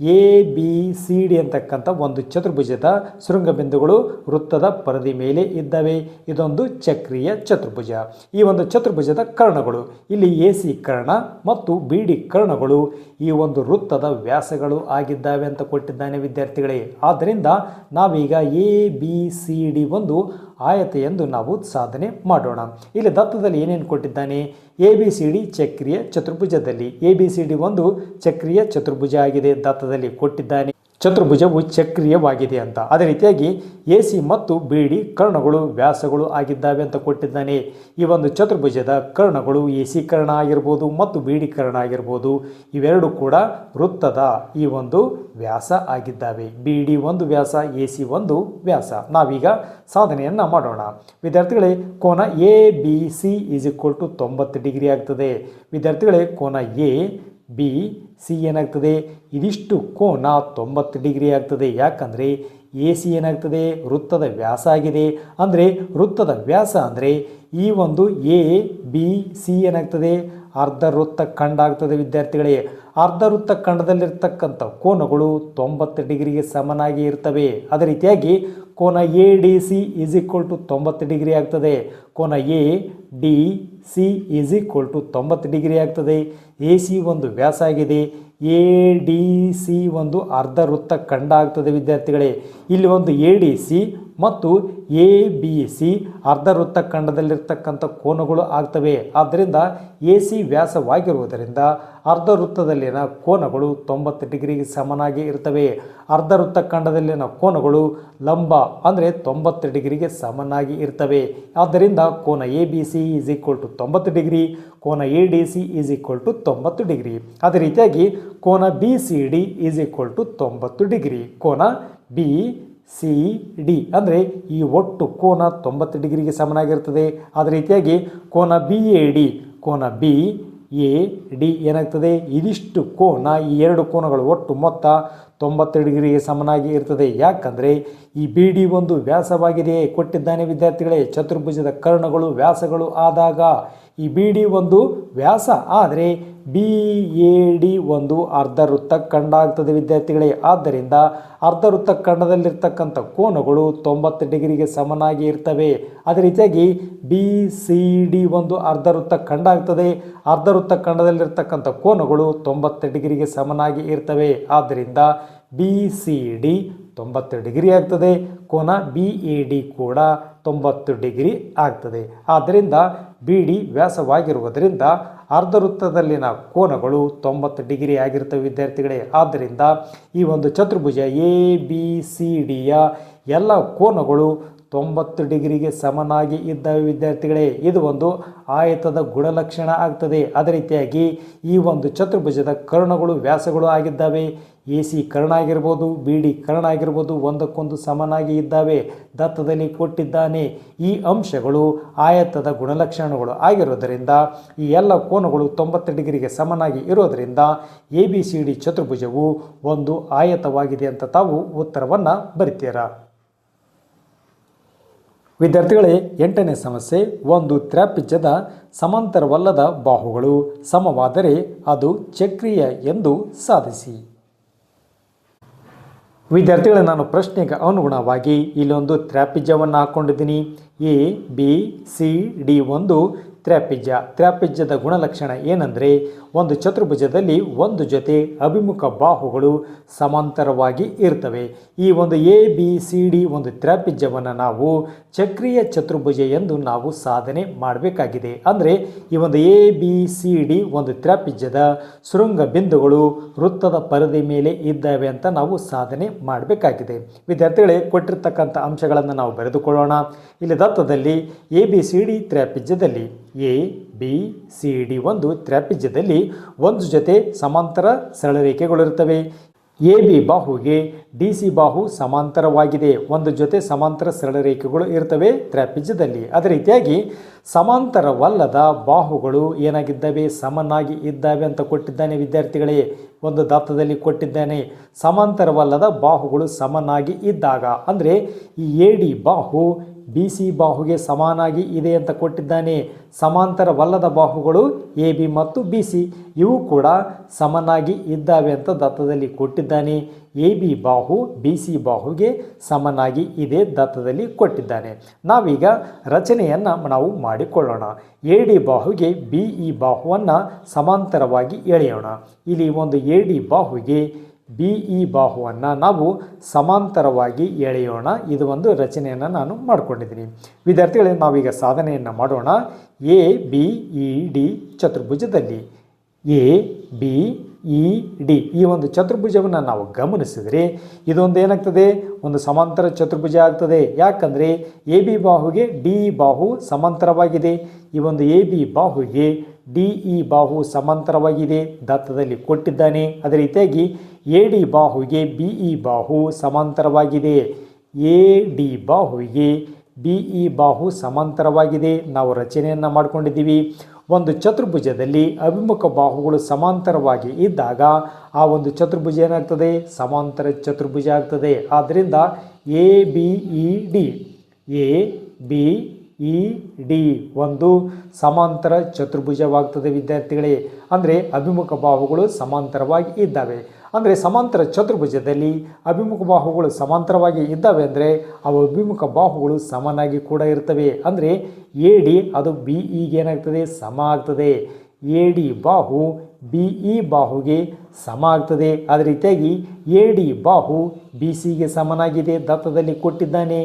ಎ, ಬಿ, ಸಿ, ಡಿ ಅಂತಕ್ಕಂಥ ಒಂದು ಚತುರ್ಭುಜದ ಶೃಂಗ ಬಿಂದುಗಳು ವೃತ್ತದ ಪರದೆ ಮೇಲೆ ಇದ್ದವೆ. ಇದೊಂದು ಚಕ್ರೀಯ ಚತುರ್ಭುಜ. ಈ ಒಂದು ಚತುರ್ಭುಜದ ಕರ್ಣಗಳು, ಇಲ್ಲಿ ಎ, ಸಿ ಕರ್ಣ ಮತ್ತು ಬಿ, ಡಿ ಕರ್ಣಗಳು ಈ ಒಂದು ವೃತ್ತದ ವ್ಯಾಸಗಳು ಆಗಿದ್ದಾವೆ ಅಂತ ಕೊಟ್ಟಿದ್ದಾನೆ ವಿದ್ಯಾರ್ಥಿಗಳೇ. ಆದ್ದರಿಂದ ನಾವೀಗ ಎ, ಬಿ, ಸಿ, ಡಿ ಒಂದು ಆಯತ ಎಂದು ನಾವು ಸಾಧನೆ ಮಾಡೋಣ. ಇಲ್ಲಿ ದತ್ತದಲ್ಲಿ ಏನೇನು ಕೊಟ್ಟಿದ್ದಾನೆ? ಎ, ಬಿ, ಸಿ, ಡಿ ಚಕ್ರೀಯ ಚತುರ್ಭುಜದಲ್ಲಿ. ಎ, ಬಿ, ಸಿ, ಡಿ ಒಂದು ಚಕ್ರೀಯ ಚತುರ್ಭುಜ ಆಗಿದೆ. ದತ್ತದಲ್ಲಿ ಕೊಟ್ಟಿದ್ದಾನೆ ಚತುರ್ಭುಜವು ಚಕ್ರೀಯವಾಗಿದೆ ಅಂತ. ಅದೇ ರೀತಿಯಾಗಿ ಎ ಸಿ ಮತ್ತು ಬಿ ಡಿ ಕರ್ಣಗಳು ವ್ಯಾಸಗಳು ಆಗಿದ್ದಾವೆ ಅಂತ ಕೊಟ್ಟಿದ್ದಾನೆ. ಈ ಒಂದು ಚತುರ್ಭುಜದ ಕರ್ಣಗಳು ಎ ಸಿ ಕರ್ಣ ಆಗಿರ್ಬೋದು ಮತ್ತು ಬಿ ಡಿ ಕರ್ಣ ಆಗಿರ್ಬೋದು, ಇವೆರಡು ಕೂಡ ವೃತ್ತದ ಈ ಒಂದು ವ್ಯಾಸ ಆಗಿದ್ದಾವೆ. ಬಿ ಡಿ ಒಂದು ವ್ಯಾಸ ಎ ಸಿ ಒಂದು ವ್ಯಾಸ. ನಾವೀಗ ಸಾಧನೆಯನ್ನು ಮಾಡೋಣ. ವಿದ್ಯಾರ್ಥಿಗಳೇ, ಕೋನ A B C is equal to ತೊಂಬತ್ತು ಡಿಗ್ರಿ ಆಗ್ತದೆ. ವಿದ್ಯಾರ್ಥಿಗಳೇ, ಕೋನ ಎ ಬಿ ಸಿ ಏನಾಗ್ತದೆ? ಇದಿಷ್ಟು ಕೋನ ತೊಂಬತ್ತು ಡಿಗ್ರಿ ಆಗ್ತದೆ. ಯಾಕಂದರೆ ಎ ಸಿ ಏನಾಗ್ತದೆ? ವೃತ್ತದ ವ್ಯಾಸ ಆಗಿದೆ. ಅಂದರೆ ವೃತ್ತದ ವ್ಯಾಸ ಅಂದರೆ ಈ ಒಂದು ಎ ಬಿ ಸಿ ಏನಾಗ್ತದೆ? ಅರ್ಧ ವೃತ್ತ ಖಂಡ ಆಗ್ತದೆ ವಿದ್ಯಾರ್ಥಿಗಳೇ. ಅರ್ಧ ವೃತ್ತ ಖಂಡದಲ್ಲಿರ್ತಕ್ಕಂಥ ಕೋನಗಳು ತೊಂಬತ್ತು ಡಿಗ್ರಿಗೆ ಸಮನಾಗಿ ಇರ್ತವೆ. ಅದೇ ರೀತಿಯಾಗಿ ಕೋನ A D C is equal to ತೊಂಬತ್ತು ಡಿಗ್ರಿ ಆಗ್ತದೆ. ಕೋನ A D C is equal to ತೊಂಬತ್ತು ಡಿಗ್ರಿ ಆಗ್ತದೆ. ಎ ಸಿ ಒಂದು ವ್ಯಾಸ ಆಗಿದೆ. ಎ ಡಿ ಸಿ ಒಂದು ಅರ್ಧ ವೃತ್ತ ಖಂಡ ಆಗ್ತದೆ, ವಿದ್ಯಾರ್ಥಿಗಳೇ. ಇಲ್ಲಿ ಒಂದು ಎ ಡಿ ಸಿ ಮತ್ತು ಎ, ಬಿ, ಸಿ ಅರ್ಧ ವೃತ್ತಖಂಡದಲ್ಲಿರ್ತಕ್ಕಂಥ ಕೋನಗಳು ಆಗ್ತವೆ. ಆದ್ದರಿಂದ ಎ, ಸಿ ವ್ಯಾಸವಾಗಿರುವುದರಿಂದ ಅರ್ಧ ವೃತ್ತದಲ್ಲಿನ ಕೋನಗಳು ತೊಂಬತ್ತು ಡಿಗ್ರಿಗೆ ಸಮನಾಗಿ ಇರ್ತವೆ. ಅರ್ಧ ವೃತ್ತಖಂಡದಲ್ಲಿನ ಕೋನಗಳು ಲಂಬ ಅಂದರೆ ತೊಂಬತ್ತು ಡಿಗ್ರಿಗೆ ಸಮನಾಗಿ ಇರ್ತವೆ. ಆದ್ದರಿಂದ ಕೋನ A, B, C is equal to ತೊಂಬತ್ತು ಡಿಗ್ರಿ, ಕೋನ A, D, C is equal to ತೊಂಬತ್ತು ಡಿಗ್ರಿ. ಅದೇ ರೀತಿಯಾಗಿ ಕೋನ B, C, D is equal to ತೊಂಬತ್ತು ಡಿಗ್ರಿ, ಕೋನ ಬಿ ಸಿ, ಡಿ ಅಂದರೆ ಈ ಒಟ್ಟು ಕೋನ ತೊಂಬತ್ತು ಡಿಗ್ರಿಗೆ ಸಮನಾಗಿರ್ತದೆ ಅದೇ ರೀತಿಯಾಗಿ ಕೋನ ಬಿ, ಎ, ಡಿ, ಕೋನ ಬಿ, ಎ, ಡಿ ಏನಾಗ್ತದೆ? ಇದಿಷ್ಟು ಕೋನ ಈ ಎರಡು ಕೋನಗಳು ಒಟ್ಟು ಮೊತ್ತ ತೊಂಬತ್ತು ಡಿಗ್ರಿಗೆ ಸಮನಾಗಿ ಇರ್ತದೆ. ಯಾಕಂದರೆ ಈ ಬಿ, ಡಿ ಒಂದು ವ್ಯಾಸವಾಗಿದೆ. ಕೊಟ್ಟಿದ್ದಾನೆ ವಿದ್ಯಾರ್ಥಿಗಳೇ, ಚತುರ್ಭುಜದ ಕರ್ಣಗಳು ವ್ಯಾಸಗಳು ಆದಾಗ ಈ ಬಿ ಡಿ ಒಂದು ವ್ಯಾಸ ಆದರೆ ಬಿ ಎ ಡಿ ಒಂದು ಅರ್ಧ ವೃತ್ತ ಖಂಡ ಆಗ್ತದೆ ವಿದ್ಯಾರ್ಥಿಗಳೇ. ಆದ್ದರಿಂದ ಅರ್ಧ ವೃತ್ತ ಖಂಡದಲ್ಲಿರ್ತಕ್ಕಂಥ ಕೋನಗಳು ತೊಂಬತ್ತು ಡಿಗ್ರಿಗೆ ಸಮನಾಗಿ ಇರ್ತವೆ. ಅದೇ ರೀತಿಯಾಗಿ ಬಿ ಸಿ ಡಿ ಒಂದು ಅರ್ಧ ವೃತ್ತ ಖಂಡ ಆಗ್ತದೆ. ಅರ್ಧ ವೃತ್ತ ಖಂಡದಲ್ಲಿರ್ತಕ್ಕಂಥ ಕೋನಗಳು ತೊಂಬತ್ತು ಡಿಗ್ರಿಗೆ ಸಮನಾಗಿ ಇರ್ತವೆ. ಆದ್ದರಿಂದ ಬಿ ಸಿ ಡಿ ತೊಂಬತ್ತು ಡಿಗ್ರಿ ಆಗ್ತದೆ. ಕೋನ ಬಿ ಎ ಡಿ ಕೂಡ ತೊಂಬತ್ತು ಡಿಗ್ರಿ ಆಗ್ತದೆ. ಆದ್ದರಿಂದ ಬಿ ಡಿ ವ್ಯಾಸವಾಗಿರುವುದರಿಂದ ಅರ್ಧ ವೃತ್ತದಲ್ಲಿನ ಕೋನಗಳು ತೊಂಬತ್ತು ಡಿಗ್ರಿ ಆಗಿರ್ತವೆ ವಿದ್ಯಾರ್ಥಿಗಳೇ. ಆದ್ದರಿಂದ ಈ ಒಂದು ಚತುರ್ಭುಜ ಎ ಬಿ ಸಿ ಡಿಯ ಎಲ್ಲ ಕೋನಗಳು ತೊಂಬತ್ತು ಡಿಗ್ರಿಗೆ ಸಮನಾಗಿ ಇದ್ದಾವೆ ವಿದ್ಯಾರ್ಥಿಗಳೇ, ಇದು ಒಂದು ಆಯತದ ಗುಣಲಕ್ಷಣ ಆಗ್ತದೆ. ಅದೇ ರೀತಿಯಾಗಿ ಈ ಒಂದು ಚತುರ್ಭುಜದ ಕರ್ಣಗಳು ವ್ಯಾಸಗಳು ಆಗಿದ್ದಾವೆ. ಎ ಸಿ ಕರ್ಣ ಆಗಿರ್ಬೋದು, ಬಿ ಡಿ ಕರ್ಣ ಆಗಿರ್ಬೋದು, ಒಂದಕ್ಕೊಂದು ಸಮನಾಗಿ ಇದ್ದಾವೆ. ದತ್ತದಲ್ಲಿ ಕೊಟ್ಟಿದ್ದಾನೆ. ಈ ಅಂಶಗಳು ಆಯತದ ಗುಣಲಕ್ಷಣಗಳು ಆಗಿರೋದರಿಂದ ಈ ಎಲ್ಲ ಕೋನಗಳು ತೊಂಬತ್ತು ಡಿಗ್ರಿಗೆ ಸಮನಾಗಿ ಇರೋದರಿಂದ ಎ ಬಿ ಸಿ ಡಿ ಚತುರ್ಭುಜವು ಒಂದು ಆಯತವಾಗಿದೆ ಅಂತ ತಾವು ಉತ್ತರವನ್ನು ಬರಿತೀರಾ? ವಿದ್ಯಾರ್ಥಿಗಳೇ, ಎಂಟನೇ ಸಮಸ್ಯೆ, ಒಂದು ತ್ರಾಪಿಜ್ಯದ ಸಮಾಂತರವಲ್ಲದ ಬಾಹುಗಳು. ಸಮವಾದರೆ ಅದು ಚಕ್ರೀಯ ಎಂದು ಸಾಧಿಸಿ. ವಿದ್ಯಾರ್ಥಿಗಳೇ, ನಾನು ಪ್ರಶ್ನೆಗೆ ಅನುಗುಣವಾಗಿ ಇಲ್ಲೊಂದು ತ್ರಾಪಿಜ್ಯವನ್ನು ಹಾಕ್ಕೊಂಡಿದ್ದೀನಿ ಎ, ಬಿ, ಸಿ, ಡಿ ಒಂದು ತ್ರಾಪಿಜ್ಯ ತ್ರಾಪಿಜ್ಯದ ಗುಣಲಕ್ಷಣ ಏನಂದರೆ ಒಂದು ಚತುರ್ಭುಜದಲ್ಲಿ ಒಂದು ಜೊತೆ ಅಭಿಮುಖ ಬಾಹುಗಳು ಸಮಾಂತರವಾಗಿ ಇರ್ತವೆ. ಈ ಒಂದು ಎ, ಬಿ, ಸಿ, ಡಿ ಒಂದು ತ್ರಾಪಿಜ್ಯವನ್ನು ನಾವು ಚಕ್ರೀಯ ಚತುರ್ಭುಜ ಎಂದು ನಾವು ಸಾಧನೆ ಮಾಡಬೇಕಾಗಿದೆ. ಅಂದರೆ ಈ ಒಂದು ಎ, ಬಿ, ಸಿ, ಡಿ ಒಂದು ತ್ರಾಪಿಜ್ಯದ ಶೃಂಗ ಬಿಂದುಗಳು ವೃತ್ತದ ಪರದೆ ಮೇಲೆ ಇದ್ದಾವೆ ಅಂತ ನಾವು ಸಾಧನೆ ಮಾಡಬೇಕಾಗಿದೆ. ವಿದ್ಯಾರ್ಥಿಗಳೇ, ಕೊಟ್ಟಿರ್ತಕ್ಕಂಥ ಅಂಶಗಳನ್ನು ನಾವು ಬರೆದುಕೊಳ್ಳೋಣ. ಇಲ್ಲಿ ದತ್ತದಲ್ಲಿ ಎ ಬಿ ಸಿ ಡಿ ತ್ರಾಪಿಜ್ಯದಲ್ಲಿ ಎ ಬಿ ಸಿ ಡಿ ಒಂದು ತ್ರಾಪಿಜ್ಯದಲ್ಲಿ ಒಂದು ಜೊತೆ ಸಮಾಂತರ ಸರಳರೇಖೆಗಳಿರುತ್ತವೆ ಎ ಬಿ ಬಾಹುಗೆ ಡಿ ಸಿ ಬಾಹು ಸಮಾಂತರವಾಗಿದೆ. ಒಂದು ಜೊತೆ ಸಮಾಂತರ ಸರಳರೇಖೆಗಳು ಇರ್ತವೆ ತ್ರಾಪಿಜ್ಯದಲ್ಲಿ ಅದೇ ರೀತಿಯಾಗಿ ಸಮಾಂತರವಲ್ಲದ ಬಾಹುಗಳು ಏನಾಗಿದ್ದಾವೆ? ಸಮನಾಗಿ ಇದ್ದಾವೆ ಅಂತ ಕೊಟ್ಟಿದ್ದಾನೆ ವಿದ್ಯಾರ್ಥಿಗಳೇ. ಒಂದು ದತ್ತದಲ್ಲಿ ಕೊಟ್ಟಿದ್ದಾನೆ. ಸಮಾಂತರವಲ್ಲದ ಬಾಹುಗಳು ಸಮನಾಗಿ ಇದ್ದಾಗ ಅಂದರೆ ಈ ಎ ಡಿ ಬಾಹು ಬಿ ಸಿ ಬಾಹುಗೆ ಸಮಾನಾಗಿ ಇದೆ ಅಂತ ಕೊಟ್ಟಿದ್ದಾನೆ. ಸಮಾಂತರವಲ್ಲದ ಬಾಹುಗಳು ಎ, ಬಿ ಮತ್ತು ಬಿ ಸಿ ಇವು ಕೂಡ ಸಮನಾಗಿ ಇದ್ದಾವೆ ಅಂತ ದತ್ತದಲ್ಲಿ ಕೊಟ್ಟಿದ್ದಾನೆ. ಎ, ಬಿ ಬಾಹು ಬಿ ಸಿ ಬಾಹುಗೆ ಸಮನಾಗಿ ಇದೆ ದತ್ತದಲ್ಲಿ ಕೊಟ್ಟಿದ್ದಾನೆ. ನಾವೀಗ ರಚನೆಯನ್ನು ನಾವು ಮಾಡಿಕೊಳ್ಳೋಣ. ಎ, ಡಿ ಬಾಹುಗೆ ಬಿ, ಇ ಬಾಹುವನ್ನು ಸಮಾಂತರವಾಗಿ ಎಳೆಯೋಣ. ಇಲ್ಲಿ ಒಂದು ಎ, ಡಿ ಬಾಹುಗೆ ಬಿ ಇ ಬಾಹುವನ್ನು ನಾವು ಸಮಾಂತರವಾಗಿ ಎಳೆಯೋಣ. ಇದು ಒಂದು ರಚನೆಯನ್ನು ನಾನು ಮಾಡಿಕೊಂಡಿದ್ದೀನಿ. ವಿದ್ಯಾರ್ಥಿಗಳೇ, ನಾವೀಗ ಸಾಧನೆಯನ್ನು ಮಾಡೋಣ. ಎ, ಬಿ, ಇ, ಡಿ ಚತುರ್ಭುಜದಲ್ಲಿ. ಎ, ಬಿ, ಇ, ಡಿ ಈ ಒಂದು ಚತುರ್ಭುಜವನ್ನು ನಾವು ಗಮನಿಸಿದರೆ ಇದೊಂದು ಏನಾಗ್ತದೆ? ಒಂದು ಸಮಾಂತರ ಚತುರ್ಭುಜ ಆಗ್ತದೆ. ಯಾಕಂದರೆ ಎ, ಬಿ ಬಾಹುಗೆ ಡಿ ಬಾಹು ಸಮಾಂತರವಾಗಿದೆ. ಈ ಒಂದು ಎ, ಬಿ ಬಾಹುಗೆ ಡಿ ಇ ಬಾಹು ಸಮಾಂತರವಾಗಿದೆ. ದತ್ತದಲ್ಲಿ ಕೊಟ್ಟಿದ್ದಾನೆ. ಅದೇ ರೀತಿಯಾಗಿ ಎ ಡಿ ಬಾಹುಗೆ ಬಿ ಇ ಬಾಹು ಸಮಾಂತರವಾಗಿದೆ. ಎ ಡಿ ಬಾಹುಗೆ ಬಿ ಇ ಬಾಹು ಸಮಾಂತರವಾಗಿದೆ. ನಾವು ರಚನೆಯನ್ನು ಮಾಡಿಕೊಂಡಿದ್ದೀವಿ. ಒಂದು ಚತುರ್ಭುಜದಲ್ಲಿ ಅಭಿಮುಖ ಬಾಹುಗಳು ಸಮಾಂತರವಾಗಿ ಇದ್ದಾಗ ಆ ಒಂದು ಚತುರ್ಭುಜ ಏನಾಗ್ತದೆ? ಸಮಾಂತರ ಚತುರ್ಭುಜ ಆಗ್ತದೆ. ಆದ್ದರಿಂದ A B E D, A B E D ಒಂದು ಸಮಾಂತರ ಚತುರ್ಭುಜವಾಗ್ತದೆ ವಿದ್ಯಾರ್ಥಿಗಳೇ. ಅಂದರೆ ಅಭಿಮುಖ ಬಾಹುಗಳು ಸಮಾಂತರವಾಗಿ ಇದ್ದಾವೆ. ಅಂದರೆ ಸಮಾಂತರ ಚತುರ್ಭುಜದಲ್ಲಿ ಅಭಿಮುಖ ಬಾಹುಗಳು ಸಮಾಂತರವಾಗಿ ಇದ್ದಾವೆ ಅಂದರೆ ಅವು ಅಭಿಮುಖ ಬಾಹುಗಳು ಸಮನಾಗಿ ಕೂಡ ಇರ್ತವೆ. ಅಂದರೆ ಎ ಡಿ ಅದು ಬಿ ಇಗೆ ಏನಾಗ್ತದೆ? ಸಮ ಆಗ್ತದೆ. ಎ ಡಿ ಬಾಹು ಬಿ ಇ ಬಾಹುಗೆ ಸಮ ಆಗ್ತದೆ. ಅದೇ ರೀತಿಯಾಗಿ ಎ ಡಿ ಬಾಹು ಬಿ ಸಿಗೆ ಸಮನಾಗಿದೆ. ದತ್ತದಲ್ಲಿ ಕೊಟ್ಟಿದ್ದಾನೆ.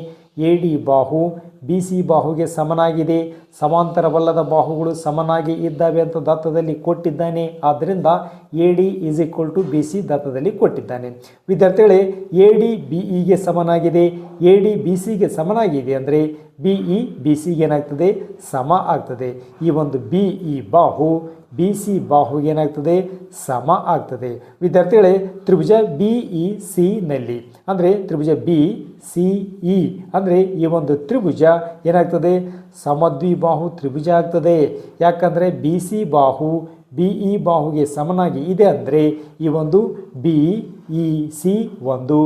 ಎ ಡಿ ಬಾಹು ಬಿ ಸಿ ಬಾಹುಗೆ ಸಮನಾಗಿದೆ. ಸಮಾಂತರವಲ್ಲದ ಬಾಹುಗಳು ಸಮನಾಗಿ ಇದ್ದಾವೆ ಅಂತ ದತ್ತದಲ್ಲಿ ಕೊಟ್ಟಿದ್ದಾನೆ. ಆದ್ದರಿಂದ A D is equal to B C ದತ್ತದಲ್ಲಿ ಕೊಟ್ಟಿದ್ದಾನೆ. ವಿದ್ಯಾರ್ಥಿಗಳೇ ಎ ಡಿ ಬಿ ಇಗೆ ಸಮನಾಗಿದೆ. ಎ ಡಿ ಬಿ ಸಿಗೆ ಸಮನಾಗಿದೆ ಅಂದರೆ ಬಿ ಇ ಬಿ ಸಿಗೆ ಏನಾಗ್ತದೆ? ಸಮ ಆಗ್ತದೆ. ಈ ಒಂದು ಬಿ ಇ ಬಾಹು ಬಿ ಸಿ ಬಾಹುಗೆ ಏನಾಗ್ತದೆ? ಸಮ ಆಗ್ತದೆ. ವಿದ್ಯಾರ್ಥಿಗಳೇ, ತ್ರಿಭುಜ ಬಿ ಇ ಸಿನಲ್ಲಿ ಅಂದರೆ ತ್ರಿಭುಜ ಬಿ ಸಿ ಇ ಅಂದರೆ ಈ ಒಂದು ತ್ರಿಭುಜ ಏನಾಗ್ತದೆ? ಸಮದ್ವಿಬಾಹು ತ್ರಿಭುಜ ಆಗ್ತದೆ. ಯಾಕಂದರೆ ಬಿ ಸಿ ಬಾಹು ಬಿ ಇ ಬಾಹುಗೆ ಸಮನಾಗಿ ಇದೆ ಅಂದರೆ ಈ ಒಂದು ಬಿ ಇ ಸಿ ಒಂದು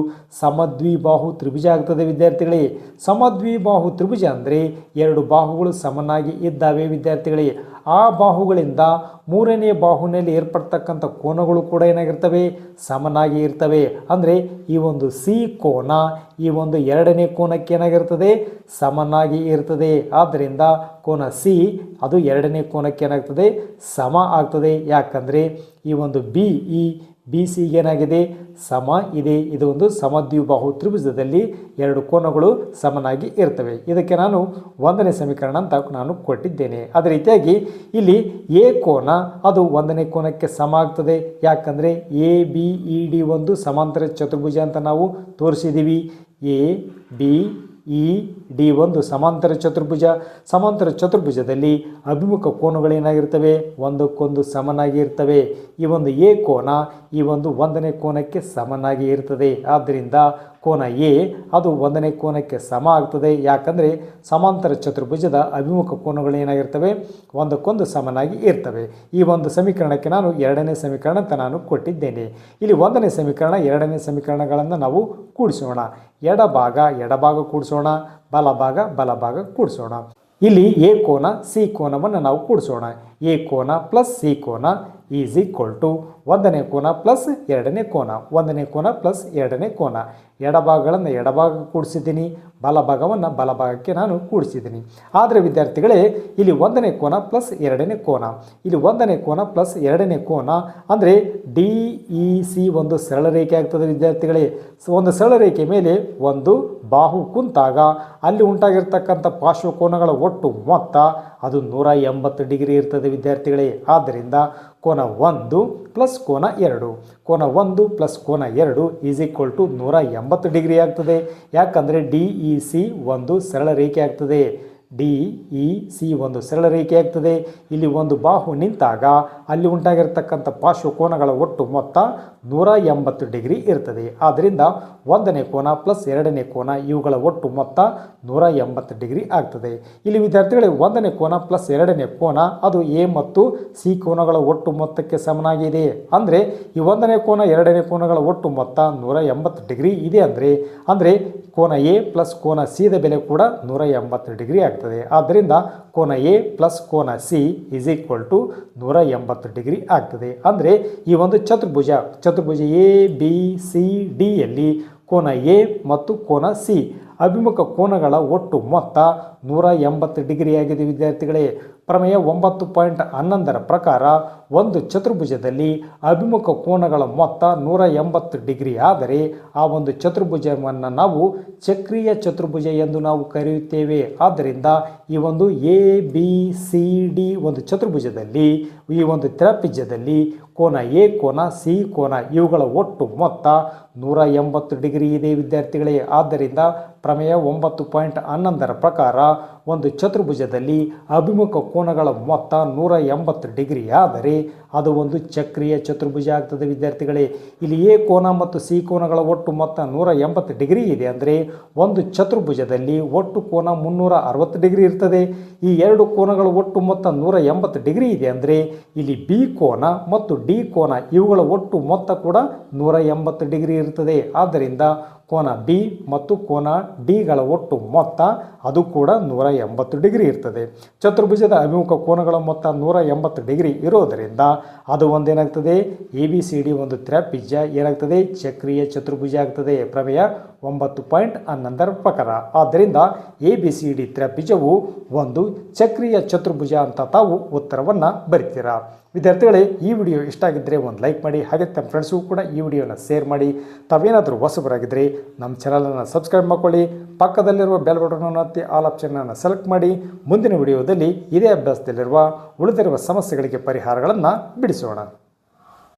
ಸಮದ್ವಿಬಾಹು ತ್ರಿಭುಜ ಆಗ್ತದೆ ವಿದ್ಯಾರ್ಥಿಗಳೇ. ಸಮದ್ವಿಬಾಹು ತ್ರಿಭುಜ ಅಂದರೆ ಎರಡು ಬಾಹುಗಳು ಸಮನಾಗಿ ಇದ್ದಾವೆ ವಿದ್ಯಾರ್ಥಿಗಳೇ. ಆ ಬಾಹುಗಳಿಂದ ಮೂರನೇ ಬಾಹುನಲ್ಲಿ ಏರ್ಪಡ್ತಕ್ಕಂಥ ಕೋನಗಳು ಕೂಡ ಏನಾಗಿರ್ತವೆ? ಸಮನಾಗಿ ಇರ್ತವೆ. ಅಂದರೆ ಈ ಒಂದು ಸಿ ಕೋನ ಈ ಒಂದು ಎರಡನೇ ಕೋನಕ್ಕೆ ಏನಾಗಿರ್ತದೆ? ಸಮನಾಗಿ ಇರ್ತದೆ. ಆದ್ದರಿಂದ ಕೋನ ಸಿ ಅದು ಎರಡನೇ ಕೋನಕ್ಕೆ ಏನಾಗ್ತದೆ? ಸಮ ಆಗ್ತದೆ. ಯಾಕಂದರೆ ಈ ಒಂದು ಬಿ, ಇ ಬಿ ಸಿ ಏನಾಗಿದೆ ಸಮ ಇದೆ. ಇದು ಒಂದು ಸಮದ್ವಿಬಾಹು ತ್ರಿಭುಜದಲ್ಲಿ ಎರಡು ಕೋನಗಳು ಸಮನಾಗಿ ಇರ್ತವೆ. ಇದಕ್ಕೆ ನಾನು ಒಂದನೇ ಸಮೀಕರಣ ಅಂತ ನಾನು ಕೊಟ್ಟಿದ್ದೇನೆ. ಅದೇ ರೀತಿಯಾಗಿ ಇಲ್ಲಿ ಎ ಕೋನ ಅದು ಒಂದನೇ ಕೋನಕ್ಕೆ ಸಮ ಆಗ್ತದೆ. ಯಾಕಂದರೆ ಎ, ಬಿ, ಇ, ಡಿ ಒಂದು ಸಮಾಂತರ ಚತುರ್ಭುಜ ಅಂತ ನಾವು ತೋರಿಸಿದ್ದೀವಿ. ಎ, ಬಿ ಇ ಡಿ ಒಂದು ಸಮಾಂತರ ಚತುರ್ಭುಜ. ಸಮಾಂತರ ಚತುರ್ಭುಜದಲ್ಲಿ ಅಭಿಮುಖ ಕೋನಗಳೇನಾಗಿರ್ತವೆ? ಒಂದಕ್ಕೊಂದು ಸಮನಾಗಿ ಇರ್ತವೆ ಈ ಒಂದು ಎ ಕೋನ ಈ ಒಂದು ಒಂದನೇ ಕೋನಕ್ಕೆ ಸಮನಾಗಿ ಇರ್ತದೆ. ಆದ್ದರಿಂದ ಕೋನ ಎ ಅದು ಒಂದನೇ ಕೋನಕ್ಕೆ ಸಮ ಆಗ್ತದೆ. ಯಾಕಂದರೆ ಸಮಾಂತರ ಚತುರ್ಭುಜದ ಅಭಿಮುಖ ಕೋನಗಳು ಏನಾಗಿರ್ತವೆ ಒಂದಕ್ಕೊಂದು ಸಮನಾಗಿ ಇರ್ತವೆ. ಈ ಒಂದು ಸಮೀಕರಣಕ್ಕೆ ನಾನು ಎರಡನೇ ಸಮೀಕರಣ ಅಂತ ನಾನು ಕೊಟ್ಟಿದ್ದೇನೆ. ಇಲ್ಲಿ ಒಂದನೇ ಸಮೀಕರಣ, ಎರಡನೇ ಸಮೀಕರಣಗಳನ್ನು ನಾವು ಕೂಡಿಸೋಣ. ಎಡಭಾಗ ಎಡಭಾಗ ಕೂಡಿಸೋಣ ಬಲಭಾಗ ಬಲಭಾಗ ಕೂಡಿಸೋಣ. ಇಲ್ಲಿ ಎ ಕೋನ ಸಿ ಕೋನವನ್ನು ನಾವು ಕೂಡಿಸೋಣ. ಎ ಕೋನ ಪ್ಲಸ್ ಸಿ ಕೋನ ಈಸ್ ಈಕ್ವಲ್ ಟು ಒಂದನೇ ಕೋನ ಪ್ಲಸ್ ಎರಡನೇ ಕೋನ, ಒಂದನೇ ಕೋನ ಪ್ಲಸ್ ಎರಡನೇ ಕೋನ. ಎಡಭಾಗಗಳನ್ನು ಎಡಭಾಗ ಕೂಡಿಸಿದ್ದೀನಿ, ಬಲಭಾಗವನ್ನು ಬಲಭಾಗಕ್ಕೆ ನಾನು ಕೂಡಿಸಿದ್ದೀನಿ. ಆದರೆ ವಿದ್ಯಾರ್ಥಿಗಳೇ, ಇಲ್ಲಿ ಒಂದನೇ ಕೋನ ಪ್ಲಸ್ ಎರಡನೇ ಕೋನ. ಇಲ್ಲಿ ಒಂದನೇ ಕೋನ ಪ್ಲಸ್ ಎರಡನೇ ಕೋನ ಅಂದರೆ ಡಿ ಇ ಸಿ ಒಂದು ಸರಳ ರೇಖೆ ಆಗ್ತದೆ ವಿದ್ಯಾರ್ಥಿಗಳೇ. ಒಂದು ಸರಳ ರೇಖೆ ಮೇಲೆ ಒಂದು ಬಾಹು ಕುಂತಾಗ ಅಲ್ಲಿ ಉಂಟಾಗಿರ್ತಕ್ಕಂಥ ಪಾರ್ಶ್ವಕೋನಗಳ ಒಟ್ಟು ಮೊತ್ತ ಅದು ನೂರ ಎಂಬತ್ತು ಡಿಗ್ರಿ ಇರ್ತದೆ ವಿದ್ಯಾರ್ಥಿಗಳೇ, ಆದ್ದರಿಂದ ಕೋನ ಒಂದು ಪ್ಲಸ್ ಕೋನ ಎರಡು. ಕೋನ ಒಂದು ಪ್ಲಸ್ ಕೋನ ಎರಡು ಈಸ್ ಈಕ್ವಲ್ ಟು ನೂರ ಎಂಬತ್ತು ಡಿಗ್ರಿ ಆಗ್ತದೆ. ಯಾಕಂದರೆ ಡಿ ಇ ಸಿ ಒಂದು ಸರಳ ರೇಖೆ ಆಗ್ತದೆ. ಡಿ ಇ ಸಿ ಒಂದು ಸರಳ ರೇಖೆ ಆಗ್ತದೆ. ಇಲ್ಲಿ ಒಂದು ಬಾಹು ನಿಂತಾಗ ಅಲ್ಲಿ ಉಂಟಾಗಿರ್ತಕ್ಕಂಥ ಪಾರ್ಶ್ವಕೋನಗಳ ಒಟ್ಟು ಮೊತ್ತ ನೂರ ಎಂಬತ್ತು ಡಿಗ್ರಿ ಇರ್ತದೆ ಆದ್ದರಿಂದ ಒಂದನೇ ಕೋನ ಪ್ಲಸ್ ಎರಡನೇ ಕೋನ ಇವುಗಳ ಒಟ್ಟು ಮೊತ್ತ ನೂರ ಎಂಬತ್ತು ಡಿಗ್ರಿ ಆಗ್ತದೆ. ಇಲ್ಲಿ ವಿದ್ಯಾರ್ಥಿಗಳಿಗೆ ಒಂದನೇ ಕೋನ ಪ್ಲಸ್ ಎರಡನೇ ಕೋನ ಅದು ಎ ಮತ್ತು ಸಿ ಕೋನಗಳ ಒಟ್ಟು ಮೊತ್ತಕ್ಕೆ ಸಮನಾಗಿದೆ. ಅಂದರೆ ಈ ಒಂದನೇ ಕೋನ ಎರಡನೇ ಕೋನಗಳ ಒಟ್ಟು ಮೊತ್ತ ನೂರ ಎಂಬತ್ತು ಡಿಗ್ರಿ ಇದೆ ಅಂದರೆ ಅಂದರೆ ಕೋನ ಎ ಪ್ಲಸ್ ಕೋನ ಸಿದ ಬೆಲೆ ಕೂಡ ನೂರ ಎಂಬತ್ತು ಡಿಗ್ರಿ ಆಗ್ತದೆ. ಆದ್ದರಿಂದ ಕೋನ ಎ ಪ್ಲಸ್ ಕೋನ ಸಿ ಇಸ್ ಈಕ್ವಲ್ ಟು ನೂರ ಎಂಬತ್ತು ಡಿಗ್ರಿ ಆಗ್ತದೆ. ಅಂದರೆ ಈ ಒಂದು ಚತುರ್ಭುಜ ಚತುರ್ಭುಜ ಎ ಬಿ ಸಿ ಡಿಯಲ್ಲಿ ಕೋನ ಎ ಮತ್ತು ಕೋನ ಸಿ. ಅಭಿಮುಖ ಕೋನಗಳ ಒಟ್ಟು ಮೊತ್ತ ನೂರ ಎಂಬತ್ತು ಡಿಗ್ರಿ ಆಗಿದೆ, ವಿದ್ಯಾರ್ಥಿಗಳೇ. ಪ್ರಮೇಯ ಒಂಬತ್ತು ಪಾಯಿಂಟ್ ಹನ್ನೊಂದರ ಪ್ರಕಾರ ಒಂದು ಚತುರ್ಭುಜದಲ್ಲಿ ಅಭಿಮುಖ ಕೋನಗಳ ಮೊತ್ತ ನೂರ ಎಂಬತ್ತು ಡಿಗ್ರಿ ಆದರೆ ಆ ಒಂದು ಚತುರ್ಭುಜವನ್ನು ನಾವು ಚಕ್ರೀಯ ಚತುರ್ಭುಜ ಎಂದು ನಾವು ಕರೆಯುತ್ತೇವೆ. ಆದ್ದರಿಂದ ಈ ಒಂದು ಎ, ಬಿ, ಸಿ, ಡಿ ಒಂದು ಚತುರ್ಭುಜದಲ್ಲಿ, ಈ ಒಂದು ತ್ರಿಪಿಜ್ಯದಲ್ಲಿ ಕೋನ ಎ, ಕೋನ ಸಿ, ಕೋನ ಇವುಗಳ ಒಟ್ಟು ಮೊತ್ತ ನೂರ ಎಂಬತ್ತು ಡಿಗ್ರಿ ಇದೆ, ವಿದ್ಯಾರ್ಥಿಗಳೇ. ಆದ್ದರಿಂದ ಪ್ರಮೇಯ ಒಂಬತ್ತು ಪಾಯಿಂಟ್ ಹನ್ನೊಂದರ ಪ್ರಕಾರ ಒಂದು ಚತುರ್ಭುಜದಲ್ಲಿ ಅಭಿಮುಖ ಕೋನಗಳ ಮೊತ್ತ ನೂರ ಎಂಬತ್ತು ಡಿಗ್ರಿ ಆದರೆ ಅದು ಒಂದು ಚಕ್ರೀಯ ಚತುರ್ಭುಜ ಆಗ್ತದೆ ವಿದ್ಯಾರ್ಥಿಗಳೇ. ಇಲ್ಲಿ ಎ ಕೋನ ಮತ್ತು ಸಿ ಕೋನಗಳ ಒಟ್ಟು ಮೊತ್ತ ನೂರ ಎಂಬತ್ತು ಡಿಗ್ರಿ ಇದೆ ಅಂದರೆ ಒಂದು ಚತುರ್ಭುಜದಲ್ಲಿ ಒಟ್ಟು ಕೋನ ಮುನ್ನೂರ ಅರವತ್ತು ಡಿಗ್ರಿ ಇರ್ತದೆ. ಈ ಎರಡು ಕೋನಗಳ ಒಟ್ಟು ಮೊತ್ತ ನೂರ ಎಂಬತ್ತು ಡಿಗ್ರಿ ಇದೆ ಅಂದರೆ ಇಲ್ಲಿ ಬಿ ಕೋನ ಮತ್ತು ಡಿ ಕೋನ ಇವುಗಳ ಒಟ್ಟು ಮೊತ್ತ ಕೂಡ ನೂರ ಎಂಬತ್ತು ಡಿಗ್ರಿ ಇರ್ತದೆ. ಆದ್ದರಿಂದ ಕೋನ ಬಿ ಮತ್ತು ಕೋನ ಡಿಗಳ ಒಟ್ಟು ಮೊತ್ತ ಅದು ಕೂಡ ನೂರ ಎಂಬತ್ತು ಡಿಗ್ರಿ ಇರ್ತದೆ. ಚತುರ್ಭುಜದ ಅಭಿಮುಖ ಕೋನಗಳ ಮೊತ್ತ ನೂರ ಎಂಬತ್ತು ಡಿಗ್ರಿ ಇರೋದರಿಂದ ಅದು ಒಂದೇನಾಗ್ತದೆ? ಎ ಬಿ ಸಿ ಡಿ ಒಂದು ತ್ರಿಪಿಜ್ಯ ಏನಾಗ್ತದೆ? ಚಕ್ರೀಯ ಚತುರ್ಭುಜ ಆಗ್ತದೆ. ಪ್ರಮೇಯ ಒಂಬತ್ತು ಪಾಯಿಂಟ್ ಹನ್ನೊಂದರ ಪ್ರಕಾರ. ಆದ್ದರಿಂದ ಎ ಬಿ ಸಿ ಡಿ ತ್ರಿಭುಜವು ಒಂದು ಚಕ್ರೀಯ ಚತುರ್ಭುಜ ಅಂತ ತಾವು ಉತ್ತರವನ್ನು ಬರಿತೀರಾ. ವಿದ್ಯಾರ್ಥಿಗಳೇ, ಈ ವಿಡಿಯೋ ಇಷ್ಟ ಆಗಿದ್ದರೆ ಒಂದು ಲೈಕ್ ಮಾಡಿ, ಹಾಗೆ ತಮ್ಮ ಫ್ರೆಂಡ್ಸ್ಗೂ ಕೂಡ ಈ ವಿಡಿಯೋನ ಶೇರ್ ಮಾಡಿ. ತಾವೇನಾದರೂ ಹೊಸಬರಾಗಿದ್ದರೆ ನಮ್ಮ ಚಾನಲನ್ನು ಸಬ್ಸ್ಕ್ರೈಬ್ ಮಾಡ್ಕೊಳ್ಳಿ, ಪಕ್ಕದಲ್ಲಿರುವ ಬೆಲ್ ಬಟನನ್ನು ಒತ್ತಿ ಆಲ್ ಆಪ್ಷನನ್ನು ಸೆಲೆಕ್ಟ್ ಮಾಡಿ. ಮುಂದಿನ ವಿಡಿಯೋದಲ್ಲಿ ಇದೇ ಅಭ್ಯಾಸದಲ್ಲಿರುವ ಉಳಿದಿರುವ ಸಮಸ್ಯೆಗಳಿಗೆ ಪರಿಹಾರಗಳನ್ನು ಬಿಡಿಸೋಣ.